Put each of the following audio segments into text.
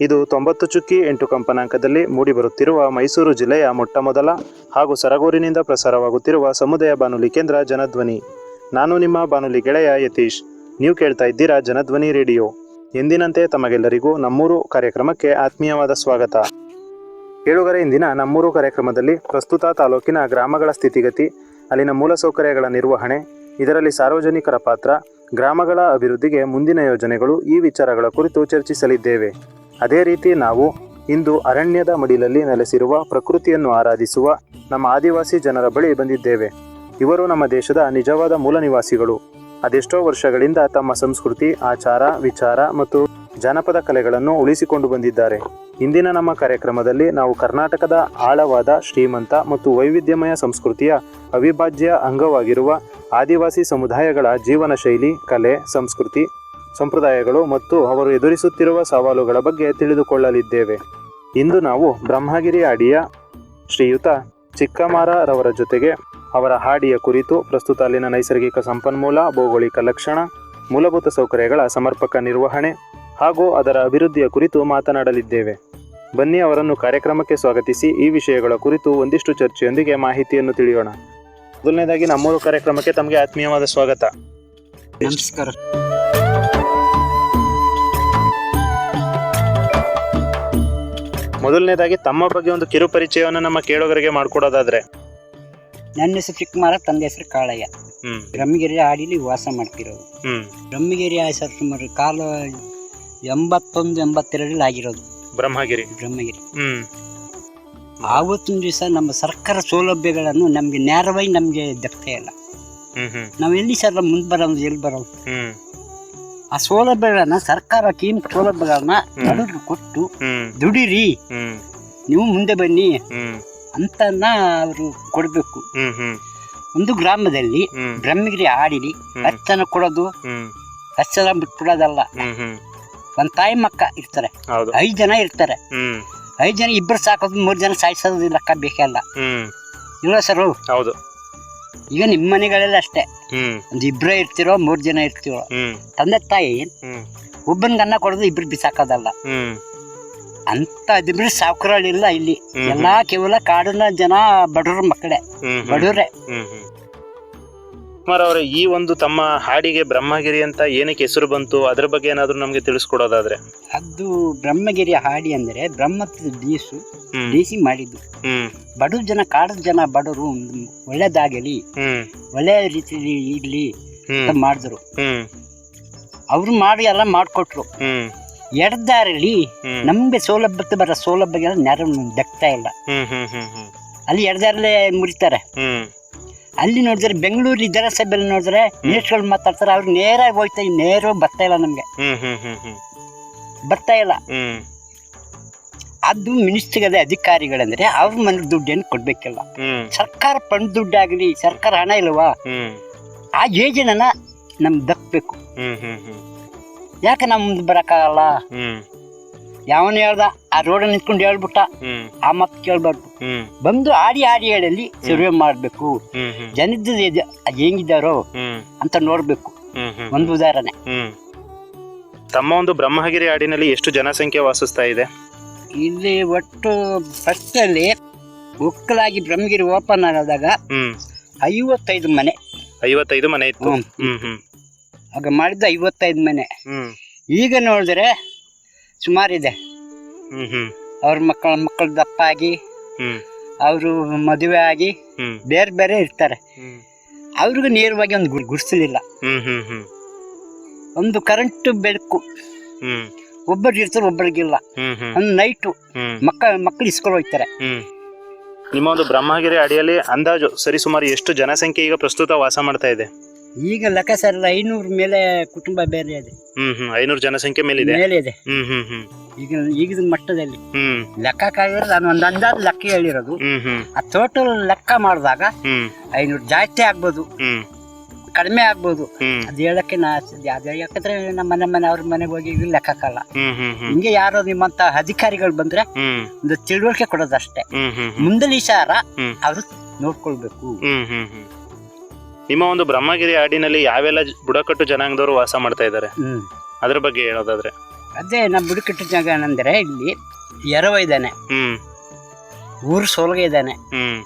ಇದು ತೊಂಬತ್ತು ಚುಕ್ಕಿ ಎಂಟು ಕಂಪನಾಂಕದಲ್ಲಿ ಮೂಡಿಬರುತ್ತಿರುವ ಮೈಸೂರು ಜಿಲ್ಲೆಯ ಮೊಟ್ಟಮೊದಲ ಹಾಗೂ ಸರಗೂರಿನಿಂದ ಪ್ರಸಾರವಾಗುತ್ತಿರುವ ಸಮುದಾಯ ಬಾನುಲಿ ಕೇಂದ್ರ ಜನಧ್ವನಿ. ನಾನು ನಿಮ್ಮ ಬಾನುಲಿ ಗೆಳೆಯ ಯತೀಶ್. ನೀವು ಕೇಳ್ತಾ ಇದ್ದೀರಾ ಜನಧ್ವನಿ ರೇಡಿಯೋ. ಎಂದಿನಂತೆ ತಮಗೆಲ್ಲರಿಗೂ ನಮ್ಮೂರು ಕಾರ್ಯಕ್ರಮಕ್ಕೆ ಆತ್ಮೀಯವಾದ ಸ್ವಾಗತ. ಕೇಳುಗರೆ ಇಂದಿನ ನಮ್ಮೂರು ಕಾರ್ಯಕ್ರಮದಲ್ಲಿ ಪ್ರಸ್ತುತ ತಾಲೂಕಿನ ಗ್ರಾಮಗಳ ಸ್ಥಿತಿಗತಿ, ಅಲ್ಲಿನ ಮೂಲಸೌಕರ್ಯಗಳ ನಿರ್ವಹಣೆ, ಇದರಲ್ಲಿ ಸಾರ್ವಜನಿಕರ ಪಾತ್ರ, ಗ್ರಾಮಗಳ ಅಭಿವೃದ್ಧಿಗೆ ಮುಂದಿನ ಯೋಜನೆಗಳು ಈ ವಿಚಾರಗಳ ಕುರಿತು ಚರ್ಚಿಸಲಿದ್ದೇವೆ. ಅದೇ ರೀತಿ ನಾವು ಇಂದು ಅರಣ್ಯದ ಮಡಿಲಲ್ಲಿ ನೆಲೆಸಿರುವ ಪ್ರಕೃತಿಯನ್ನು ಆರಾಧಿಸುವ ನಮ್ಮ ಆದಿವಾಸಿ ಜನರ ಬಳಿ ಬಂದಿದ್ದೇವೆ. ಇವರು ನಮ್ಮ ದೇಶದ ನಿಜವಾದ ಮೂಲ ನಿವಾಸಿಗಳು. ಅದೆಷ್ಟೋ ವರ್ಷಗಳಿಂದ ತಮ್ಮ ಸಂಸ್ಕೃತಿ, ಆಚಾರ, ವಿಚಾರ ಮತ್ತು ಜಾನಪದ ಕಲೆಗಳನ್ನು ಉಳಿಸಿಕೊಂಡು ಬಂದಿದ್ದಾರೆ. ಇಂದಿನ ನಮ್ಮ ಕಾರ್ಯಕ್ರಮದಲ್ಲಿ ನಾವು ಕರ್ನಾಟಕದ ಆಳವಾದ, ಶ್ರೀಮಂತ ಮತ್ತು ವೈವಿಧ್ಯಮಯ ಸಂಸ್ಕೃತಿಯ ಅವಿಭಾಜ್ಯ ಅಂಗವಾಗಿರುವ ಆದಿವಾಸಿ ಸಮುದಾಯಗಳ ಜೀವನ ಶೈಲಿ ಕಲೆ, ಸಂಸ್ಕೃತಿ ಸಂಪ್ರದಾಯಗಳು ಮತ್ತು ಅವರು ಎದುರಿಸುತ್ತಿರುವ ಸವಾಲುಗಳ ಬಗ್ಗೆ ತಿಳಿದುಕೊಳ್ಳಲಿದ್ದೇವೆ. ಇಂದು ನಾವು ಬ್ರಹ್ಮಗಿರಿ ಅಡಿಯ ಶ್ರೀಯುತ ಚಿಕ್ಕಮಾರರವರ ಜೊತೆಗೆ ಅವರ ಹಾಡಿಯ ಕುರಿತು ಪ್ರಸ್ತುತ ಅಲ್ಲಿನ ನೈಸರ್ಗಿಕ ಸಂಪನ್ಮೂಲ, ಭೌಗೋಳಿಕ ಲಕ್ಷಣ, ಮೂಲಭೂತ ಸೌಕರ್ಯಗಳ ಸಮರ್ಪಕ ನಿರ್ವಹಣೆ ಹಾಗೂ ಅದರ ಅಭಿವೃದ್ಧಿಯ ಕುರಿತು ಮಾತನಾಡಲಿದ್ದೇವೆ. ಬನ್ನಿ ಅವರನ್ನು ಕಾರ್ಯಕ್ರಮಕ್ಕೆ ಸ್ವಾಗತಿಸಿ ಈ ವಿಷಯಗಳ ಕುರಿತು ಒಂದಿಷ್ಟು ಚರ್ಚೆಯೊಂದಿಗೆ ಮಾಹಿತಿಯನ್ನು ತಿಳಿಯೋಣ. ಮೊದಲನೇದಾಗಿ ನಮ್ಮೂರು ಕಾರ್ಯಕ್ರಮಕ್ಕೆ ತಮಗೆ ಆತ್ಮೀಯವಾದ ಸ್ವಾಗತ. ನಮಸ್ಕಾರ. ಮೊದಲನೇದಾಗಿ ತಮ್ಮ ಬಗ್ಗೆ ಒಂದು ಕಿರು ಪರಿಚಯವನ್ನು ನಮ್ಮ ಕೇಳೋಗರಿಗೆ ಮಾಡಿಕೊಡೋದಾದ್ರೆ? ನನ್ನ ಹೆಸರು ಚಿಕ್ಕಮಾರ ತಂದೆ ಹೆಸರು ಕಾಳಯ್ಯ. ಹ್ಮ್. ಬ್ರಹ್ಮಗಿರಿ ಹಾಡಿಲಿ ವಾಸ ಮಾಡ್ತಿರೋದು. ಹ್ಮ್. ಬ್ರಹ್ಮಗಿರಿ ಸರ್ ಸುಮಾರು ಕಾಲ ಎಂಬತ್ತೊಂದು ಎಂಬತ್ತೆರಡರಲ್ಲಿ ಆಗಿರೋದು. ಬ್ರಹ್ಮಗಿರಿ. ಬ್ರಹ್ಮಗಿರಿ. ಹ್ಮ್. ಆವತ್ತಿನ ದಿವಸ ನಮ್ಮ ಸರ್ಕಾರ ಸೌಲಭ್ಯಗಳನ್ನು ನಮಗೆ ನೇರವಾಗಿ ನಮಗೆ ದಕ್ತಾ ಇಲ್ಲ ಹ್ಮ್ ಹ್ಮ್. ನಾವು ಎಲ್ಲಿ ಸರ್ ಮುಂದೆ ಬರೋದು ಎಲ್ಲಿ ಬರೋದು? ಹ್ಮ್. ಆ ಸೌಲಭ್ಯಗಳನ್ನ ಸರ್ಕಾರ ಕೀಮ್ ಸೌಲಭ್ಯಗಳನ್ನ ಬಡವ್ರಿಗೆ ಕೊಟ್ಟು ದುಡಿರಿ. ನೀವು ಮುಂದೆ ಬನ್ನಿ ಅಂತನ್ನ ಅವರು ಕೊಡಬೇಕು. ಒಂದು ಗ್ರಾಮದಲ್ಲಿ ಹ್ಮ್. ಬ್ರಹ್ಮಗಿರಿ ಆಡಿರಿ. ಅಚ್ಚನ ಕೊಡೋದು. ಅಚ್ಚನ ಬಿಟ್ಬಿಡೋದಲ್ಲ. ಒಂದ್ ತಾಯಿ ಮಕ್ಕ ಇರ್ತಾರೆ. ಐದ್ ಜನ ಇರ್ತಾರೆ. ಐದ್ ಜನ ಇಬ್ಬರು ಸಾಕೋದು ಮೂರ್ ಜನ ಸಾಯಿಸೋದು ಲೆಕ್ಕ ಬೇಕಲ್ಲ ಇಲ್ಲ ಸರ್. ಹೌದು. ಈಗ ನಿಮ್ಮ ಮನೆಗಳೆಲ್ಲ ಅಷ್ಟೇ. ಹ್ಮ್. ಒಂದ್ ಇಬ್ರೇ ಇರ್ತಿರೋ ಮೂರ್ ಜನ ಇರ್ತಿರೋ. ಹ್ಮ್. ತಂದೆ ತಾಯಿ ಹ್ಮ್. ಗನ್ನ ಅನ್ನ ಕೊಡೋದು ಇಬ್ರು ಬಿಸಾಕೋದಲ್ಲ. ಹ್ಮ್. ಅಂತ ಅದಿಬ್ರು ಸಾವುಕಾರಗಳಿಲ್ಲ ಇಲ್ಲಿ. ಎಲ್ಲಾ ಕೇವಲ ಕಾಡಿನ ಜನ ಬಡವ್ರ ಮಕ್ಕಳೇ. ಹ್ಮ್. ಬಡವ್ರೆ. ಹ್ಮ್ ಹ್ಮ್. ಕುಮಾರ್ ಅವರ ಈ ಒಂದು ತಮ್ಮ ಹಾಡಿಗೆ ಬ್ರಹ್ಮಗಿರಿ ಅಂತ ಏನಕ್ಕೆ ಹೆಸರು ಬಂತು? ಅದ್ರ ಬಗ್ಗೆ ಏನಾದರೂ ನಮಗೆ ತಿಳಿಸ್ಕೊಡೋದಾದ್ರೆ. ಅದು ಬ್ರಹ್ಮಗಿರಿ ಹಾಡಿ ಅಂದ್ರೆ ಬ್ರಹ್ಮತ್ ಡೀಸು ಡಿಸಿ ಮಾಡಿದ್ದು. ಬಡವ್ರ ಜನ ಕಾಡದ ಜನ ಬಡವರು ಒಳ್ಳೇದಾಗಲಿ ಒಳ್ಳೆಯ ಒಳ್ಳೆ ರೀತಿಲಿ ಇರ್ಲಿ ಅಂತ ಮಾಡಿದ್ರು. ಹ್ಮ್. ಅವ್ರು ಮಾಡಿ ಎಲ್ಲ ಮಾಡಿಕೊಟ್ರು. ಹ್ಮ್. ಎಡದಾರಲ್ಲಿ ನಮಗೆ ಸೌಲಭ್ಯ ಬರೋ ಸೌಲಭ್ಯಗಳ ನೆರವು ದಕ್ತಾ ಇಲ್ಲ. ಅಲ್ಲಿ ಎಡದಾರಲ್ಲೇ ಮುರಿತಾರೆ. ಅಲ್ಲಿ ನೋಡಿದ್ರೆ ಬೆಂಗಳೂರು ವಿಧಾನಸಭೆಯಲ್ಲಿ ನೋಡಿದ್ರೆ ಮಿನಿಸ್ಟರ್ಗಳು ಮಾತಾಡ್ತಾರೆ ಅವ್ರು ನೇರಾಗಿ ಹೋಯ್ತಾ ನೇರ ಬರ್ತಾ ಇಲ್ಲ ನಮ್ಗೆ. ಬರ್ತಾ ಇಲ್ಲ. ಅದು ಮಿನಿಸ್ಟ್ರಿಗದ ಅಧಿಕಾರಿಗಳಂದ್ರೆ ಅವ್ರ ಮನೆ ದುಡ್ಡೇನು ಕೊಡ್ಬೇಕಿಲ್ಲ. ಸರ್ಕಾರ ಪಣ್ ದುಡ್ಡಾಗಲಿ ಸರ್ಕಾರ ಹಣ ಇಲ್ವಾ? ಆ ಯೋಜನೆನ ನಮ್ಗೆ ಹ್ಮ್ ಯಾಕೆ ನಮ್ದು ಮುಂದೆ ಬರೋಕ್ಕಾಗಲ್ಲ ಯಾವನು ಹೇಳ್ದ ಆ ರೋಡ್ ನಿಂತ್ಕೊಂಡು ಹೇಳ್ಬಿಟ್ಟ. ಆ ಮಾತು ಕೇಳ್ಬಾರ್ದು. ಬಂದು ಆಡಿ ಆಡಿ ಹೇಳಲ್ಲಿ ಸರ್ವೆ ಮಾಡಬೇಕು. ಜನದ ಹೆಂಗಿದ್ದಾರೋ ಅಂತ ನೋಡ್ಬೇಕು. ಒಂದು ಉದಾಹರಣೆ. ತಮ್ಮ ಒಂದು ಬ್ರಹ್ಮಗಿರಿ ಹಾಡಿನಲ್ಲಿ ಎಷ್ಟು ಜನಸಂಖ್ಯೆ ವಾಸಿಸ್ತಾ ಇದೆ? ಇಲ್ಲಿ ಒಟ್ಟು ಫಸ್ಟ್ ಅಲ್ಲಿ ಒಕ್ಕಲಾಗಿ ಬ್ರಹ್ಮಗಿರಿ ಓಪನ್ ಆದಾಗ ಹ್ಮ್. ಐವತ್ತೈದು ಮನೆ. ಐವತ್ತೈದು ಮನೆ ಇತ್ತು. ಆಗ ಮಾಡಿದ್ದು ಐವತ್ತೈದು ಮನೆ. ಈಗ ನೋಡಿದ್ರೆ ಸುಮಾರಿದೆ ಅವ್ರ ಮಕ್ಕಳ ಮಕ್ಕಳ ದಪ್ಪ ಆಗಿ ಹ್ಮ್. ಅವರು ಮದುವೆ ಆಗಿ ಬೇರೆ ಬೇರೆ ಇರ್ತಾರೆ. ಅವ್ರಿಗೂ ನೇರವಾಗಿ ಒಂದು ಗುರು ಗುಡಿಸಲಿಲ್ಲ ಹ್ಮ್ ಹ್ಮ್ ಹ್ಮ್. ಒಂದು ಕರೆಂಟ್ ಬೆಳಕು. ಒಬ್ಬರಿಗೆ ಇರ್ತಾರೆ ಒಬ್ಬರಿಗಿಲ್ಲ. ಒಂದು ನೈಟು ಮಕ್ಕ ಮಕ್ಕಳು ಇಸ್ಕೊಂಡು ಹೋಗ್ತಾರೆ. ನಿಮ್ಮ ಒಂದು ಬ್ರಹ್ಮಗಿರಿ ಅಡಿಯಲ್ಲಿ ಅಂದಾಜು ಸರಿಸುಮಾರು ಎಷ್ಟು ಜನಸಂಖ್ಯೆ ಈಗ ಪ್ರಸ್ತುತ ವಾಸ ಮಾಡ್ತಾ ಇದೆ? ಈಗ ಲೆಕ್ಕ ಸರ್ ಐನೂರ ಮೇಲೆ ಕುಟುಂಬ ಬೇರೆ ಇದೆ. ಹ್ಮ್ ಹ್ಮ್ ಐನೂರು ಜನಸಂಖ್ಯೆ ಮೇಲಿದೆ ಮೇಲೆ ಇದೆ. ಹ್ಮ್ ಹ್ಮ್ ಹ್ಮ್. ಈಗ ಈಗಿನ ಮಟ್ಟದಲ್ಲಿ ಹ್ಮ್. ನಾನು ಒಂದು ಅಂದಾಜು ಲೆಕ್ಕ ಹೇಳಿರೋದು. ಹ್ಮ್ ಹ್ಮ್. ಆ ಟೋಟಲ್ ಲೆಕ್ಕ ಮಾಡಿದಾಗ ಹ್ಮ್. ಐನೂರು ಜಾಸ್ತಿ ಆಗ್ಬೋದು. ಹ್ಮ್. ಕಡಿಮೆ ಆಗ್ಬೋದು. ಹ್ಮ್. ಅದು ಹೇಳಕ್ಕೆ ನಾ ಅದು ಯಾಕಂದ್ರೆ ನಮ್ಮ ಮನೆ ಮನೆ ಅವ್ರ ಮನೆಗೆ ಹೋಗಿ ಲೆಕ್ಕ ಲೆಕ್ಕಕ್ಕಲ್ಲ. ಹ್ಮ್ ಹ್ಮ್ ಹ್ಮ್. ಹಿಂಗೆ ಯಾರೋ ನಿಮ್ಮಂತ ಅಧಿಕಾರಿಗಳು ಬಂದ್ರೆ ಹ್ಮ್. ಒಂದು ತಿಳುವಳಿಕೆ ಕೊಡೋದಷ್ಟೇ. ಹ್ಮ್ ಹ್ಮ್ ಹ್ಮ್. ಮುಂದಿನ ವಿಚಾರ ಹ್ಮ್. ಅವರು ನೋಡ್ಕೊಳ್ಬೇಕು. ಹ್ಮ್ ಹ್ಮ್ ಹ್ಮ್. ನಿಮ್ಮ ಒಂದು ಬ್ರಹ್ಮಗಿರಿ ಹಾಡಿನಲ್ಲಿ ಯಾವೆಲ್ಲ ಜ- ಬುಡಕಟ್ಟು ಜನಾಂಗದವರು ವಾಸ ಮಾಡ್ತಾ ಇದ್ದಾರೆ? ಹ್ಮ್. ಅದ್ರ ಬಗ್ಗೆ ಹೇಳೋದಾದ್ರೆ. ಅದೇ ನಮ್ಮ ಬುಡಕಟ್ಟು ಜಾಗ ಏನಂದ್ರೆ ಇಲ್ಲಿ ಎರವ ಇದ್ದಾನೆ. ಹ್ಮ್. ಊರು ಸೋಲ್ಗ ಇದ್ದಾನೆ. ಹ್ಮ್.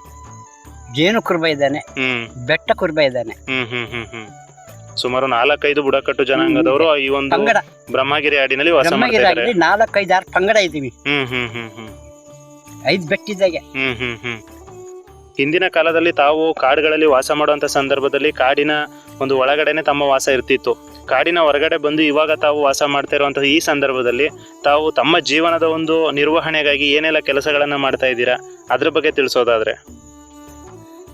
ಜೇನು ಕುರುಬ ಇದ್ದಾನೆ. ಹ್ಮ್. ಬೆಟ್ಟ ಕುರುಬ ಇದ್ದಾನೆ. ಹ್ಮ್ ಹ್ಮ್ ಹ್ಮ್ ಹ್ಮ್. ಸುಮಾರು ನಾಲ್ಕೈದು ಬುಡಕಟ್ಟು ಜನಾಂಗದವರು ಈ ಒಂದು ಪಂಗಡ. ಬ್ರಹ್ಮಗಿರಿ ಹಾಡಿನಲ್ಲಿ ವಾಸ ಮಾಡ್ತಾ ಇದ್ದಾರೆ. ಬ್ರಹ್ಮಗಿರಾಗಲಿ ನಾಲ್ಕೈದು ಆರು ಪಂಗಡ ಇದ್ದೀವಿ. ಹ್ಮ್ ಹ್ಮ್ ಹ್ಮ್ ಹ್ಮ್. ಐದು ಬೆಟ್ಟಿದ್ದಾಗೆ. ಹ್ಮ್ ಹ್ಮ್ ಹ್ಮ್. ಹಿಂದಿನ ಕಾಲದಲ್ಲಿ ತಾವು ಕಾಡುಗಳಲ್ಲಿ ವಾಸ ಮಾಡುವಂತ ಸಂದರ್ಭದಲ್ಲಿ ಕಾಡಿನ ಒಂದು ಒಳಗಡೆನೆ ತಮ್ಮ ವಾಸ ಇರ್ತಿತ್ತು. ಕಾಡಿನ ಹೊರಗಡೆ ಬಂದು ಇವಾಗ ತಾವು ವಾಸ ಮಾಡ್ತಾ ಇರುವಂತಹ ಈ ಸಂದರ್ಭದಲ್ಲಿ ತಾವು ತಮ್ಮ ಜೀವನದ ಒಂದು ನಿರ್ವಹಣೆಗಾಗಿ ಏನೆಲ್ಲ ಕೆಲಸಗಳನ್ನ ಮಾಡ್ತಾ ಇದ್ದೀರಾ? ಅದ್ರ ಬಗ್ಗೆ ತಿಳಿಸೋದಾದ್ರೆ.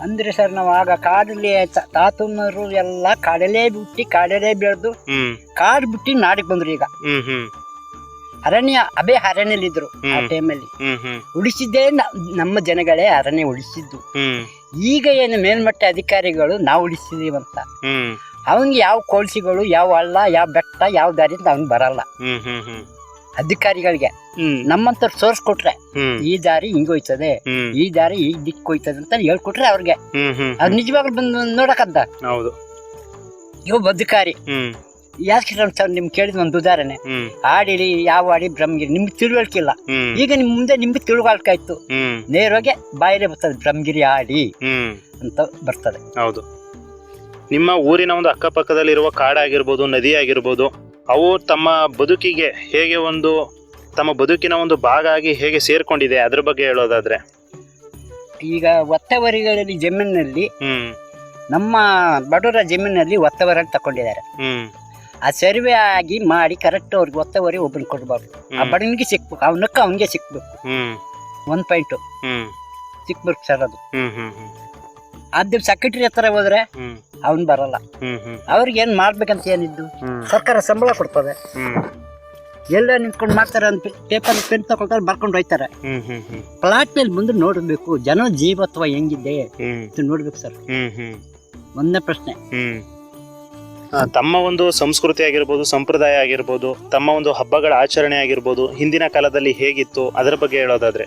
ಅಂದ್ರೆ ಸರ್ ನಾವು ಆಗ ಕಾಡಲ್ಲಿ ತಾತನರು ಎಲ್ಲ ಕಾಡಲ್ಲೇ ಬಿಟ್ಟು ಕಾಡಲ್ಲೇ ಬೆಳೆದು ಕಾಡು ಬಿಟ್ಟು ನಾಡಿಗೆ ಬಂದ್ರು ಈಗ. ಹ್ಮ್ ಹ್ಮ್. ಅರಣ್ಯ ಅಬೇ ಅರಣ್ಯಲ್ಲಿದ್ರು ಆ. ಟೈಮಲ್ಲಿ ಉಳಿಸಿದ್ದೇ ನಮ್ಮ ಜನಗಳೇ ಅರಣ್ಯ ಉಳಿಸಿದ್ದು. ಈಗ ಏನು ಮೇಲ್ಮಟ್ಟ ಅಧಿಕಾರಿಗಳು ನಾವು ಉಳಿಸಿದೀವಂತ. ಅವನ್ಗೆ ಅವನಿಗೆ ಯಾವ ಕೋಳ್ಸಿಗಳು ಯಾವ ಹಳ್ಳ ಯಾವ ಬೆಟ್ಟ ಯಾವ ದಾರಿ ಅಂತ ಅವ್ನಿಗೆ ಬರಲ್ಲ ಅಧಿಕಾರಿಗಳಿಗೆ. ನಮ್ಮಂತ ಸೋರ್ಸ್ ಕೊಟ್ರೆ ಈ ದಾರಿ ಹಿಂಗ್ ಹೋಯ್ತದೆ ಹ್ಮ್. ಈ ದಾರಿ ಈ ದಿಕ್ಕು ಹೋಯ್ತದೆ ಅಂತ ಹೇಳ್ಕೊಟ್ರೆ ಅವ್ರಿಗೆ. ಅವ್ರು ನಿಜವಾಗ್ಲೂ ಬಂದು ನೋಡಕದ್ದ ಹೌದು. ಇವ್ ಅಧಿಕಾರಿ. ಯಾಕೆ ಅಂತ ನಿಮ್ಗೆ ಕೇಳಿದ ಒಂದು ಉದಾಹರಣೆ. ಆಡಿಲಿ ಯಾವ ಆಡಿ ಬ್ರಹ್ಮಗಿರಿ ನಿಮ್ಗೆ ತಿಳುವಳಿಕೆ ಇಲ್ಲ. ಈಗ ನಿಮ್ ಮುಂದೆ ನಿಮ್ಗೆ ತಿಳುವಳಿಕೆ ಆಯ್ತು. ನೇರವಾಗಿ ಬಾಯಿಲೆ ಬರ್ತದೆ ಬ್ರಹ್ಮಗಿರಿ ಆಡಿ ಹ್ಮ್. ಅಂತ ಬರ್ತದೆ. ಹೌದು. ನಿಮ್ಮ ಊರಿನ ಒಂದು ಅಕ್ಕಪಕ್ಕದಲ್ಲಿರುವ ಕಾಡಾಗಿರ್ಬೋದು ನದಿ ಆಗಿರ್ಬೋದು ಅವು ತಮ್ಮ ಬದುಕಿಗೆ ಹೇಗೆ ಒಂದು ತಮ್ಮ ಬದುಕಿನ ಒಂದು ಭಾಗ ಆಗಿ ಹೇಗೆ ಸೇರ್ಕೊಂಡಿದೆ? ಅದ್ರ ಬಗ್ಗೆ ಹೇಳೋದಾದ್ರೆ. ಈಗ ಒತ್ತವರಿಗಳಲ್ಲಿ ಜಮೀನಿನಲ್ಲಿ ಹ್ಮ್. ನಮ್ಮ ಬಡವರ ಜಮೀನಿನಲ್ಲಿ ಒತ್ತವರ ತಕೊಂಡಿದ್ದಾರೆ ಆ ಸರ್ವೆ ಆಗಿ ಮಾಡಿ ಕರೆಕ್ಟ್ ಅವ್ರಿಗೆ ಒತ್ತವರಿ ಒಬ್ಬನ ಕೊಡ್ಬಾರ್ದು. ಆ ಬಡನಿಗೆ ಬಡವನಿಗೆ ಸಿಕ್ಬೇಕು ಅವನಕ್ಕ ಅವನಿಗೆ ಸಿಕ್ಬೇಕು. ಒಂದ್ ಪಾಯಿಂಟ್ ಸಿಕ್ಬೇಕು ಸರ್ ಅದು. ಅದು ಸೆಕ್ರೆಟರಿ ಹತ್ರ ಹೋದ್ರೆ ಅವನ್ ಬರಲ್ಲ. ಅವ್ರಿಗೆ ಏನ್ ಮಾಡ್ಬೇಕಂತ ಏನಿದ್ದು? ಸರ್ಕಾರ ಸಂಬಳ ಕೊಡ್ತದೆ. ಎಲ್ಲ ನಿಂತ್ಕೊಂಡು ಮಾಡ್ತಾರೆ ಅಂತ ಪೇಪರ್ ಪೆನ್ ತಗೊಳ್ತಾರೆ ಬರ್ಕೊಂಡು ಹೋಯ್ತಾರೆ. ಪ್ಲಾಟ್ ಮೇಲೆ ಮುಂದೆ ನೋಡಬೇಕು ಜನ ಜೀವತ್ವ ಹೆಂಗಿದೆ ನೋಡ್ಬೇಕು ಸರ್ ಒಂದನೇ ಪ್ರಶ್ನೆ. ತಮ್ಮ ಒಂದು ಸಂಸ್ಕೃತಿ ಆಗಿರ್ಬೋದು ಸಂಪ್ರದಾಯ ಆಗಿರ್ಬೋದು ತಮ್ಮ ಒಂದು ಹಬ್ಬಗಳ ಆಚರಣೆ ಆಗಿರ್ಬೋದು ಹಿಂದಿನ ಕಾಲದಲ್ಲಿ ಹೇಗಿತ್ತು ಅದರ ಬಗ್ಗೆ ಹೇಳೋದಾದ್ರೆ.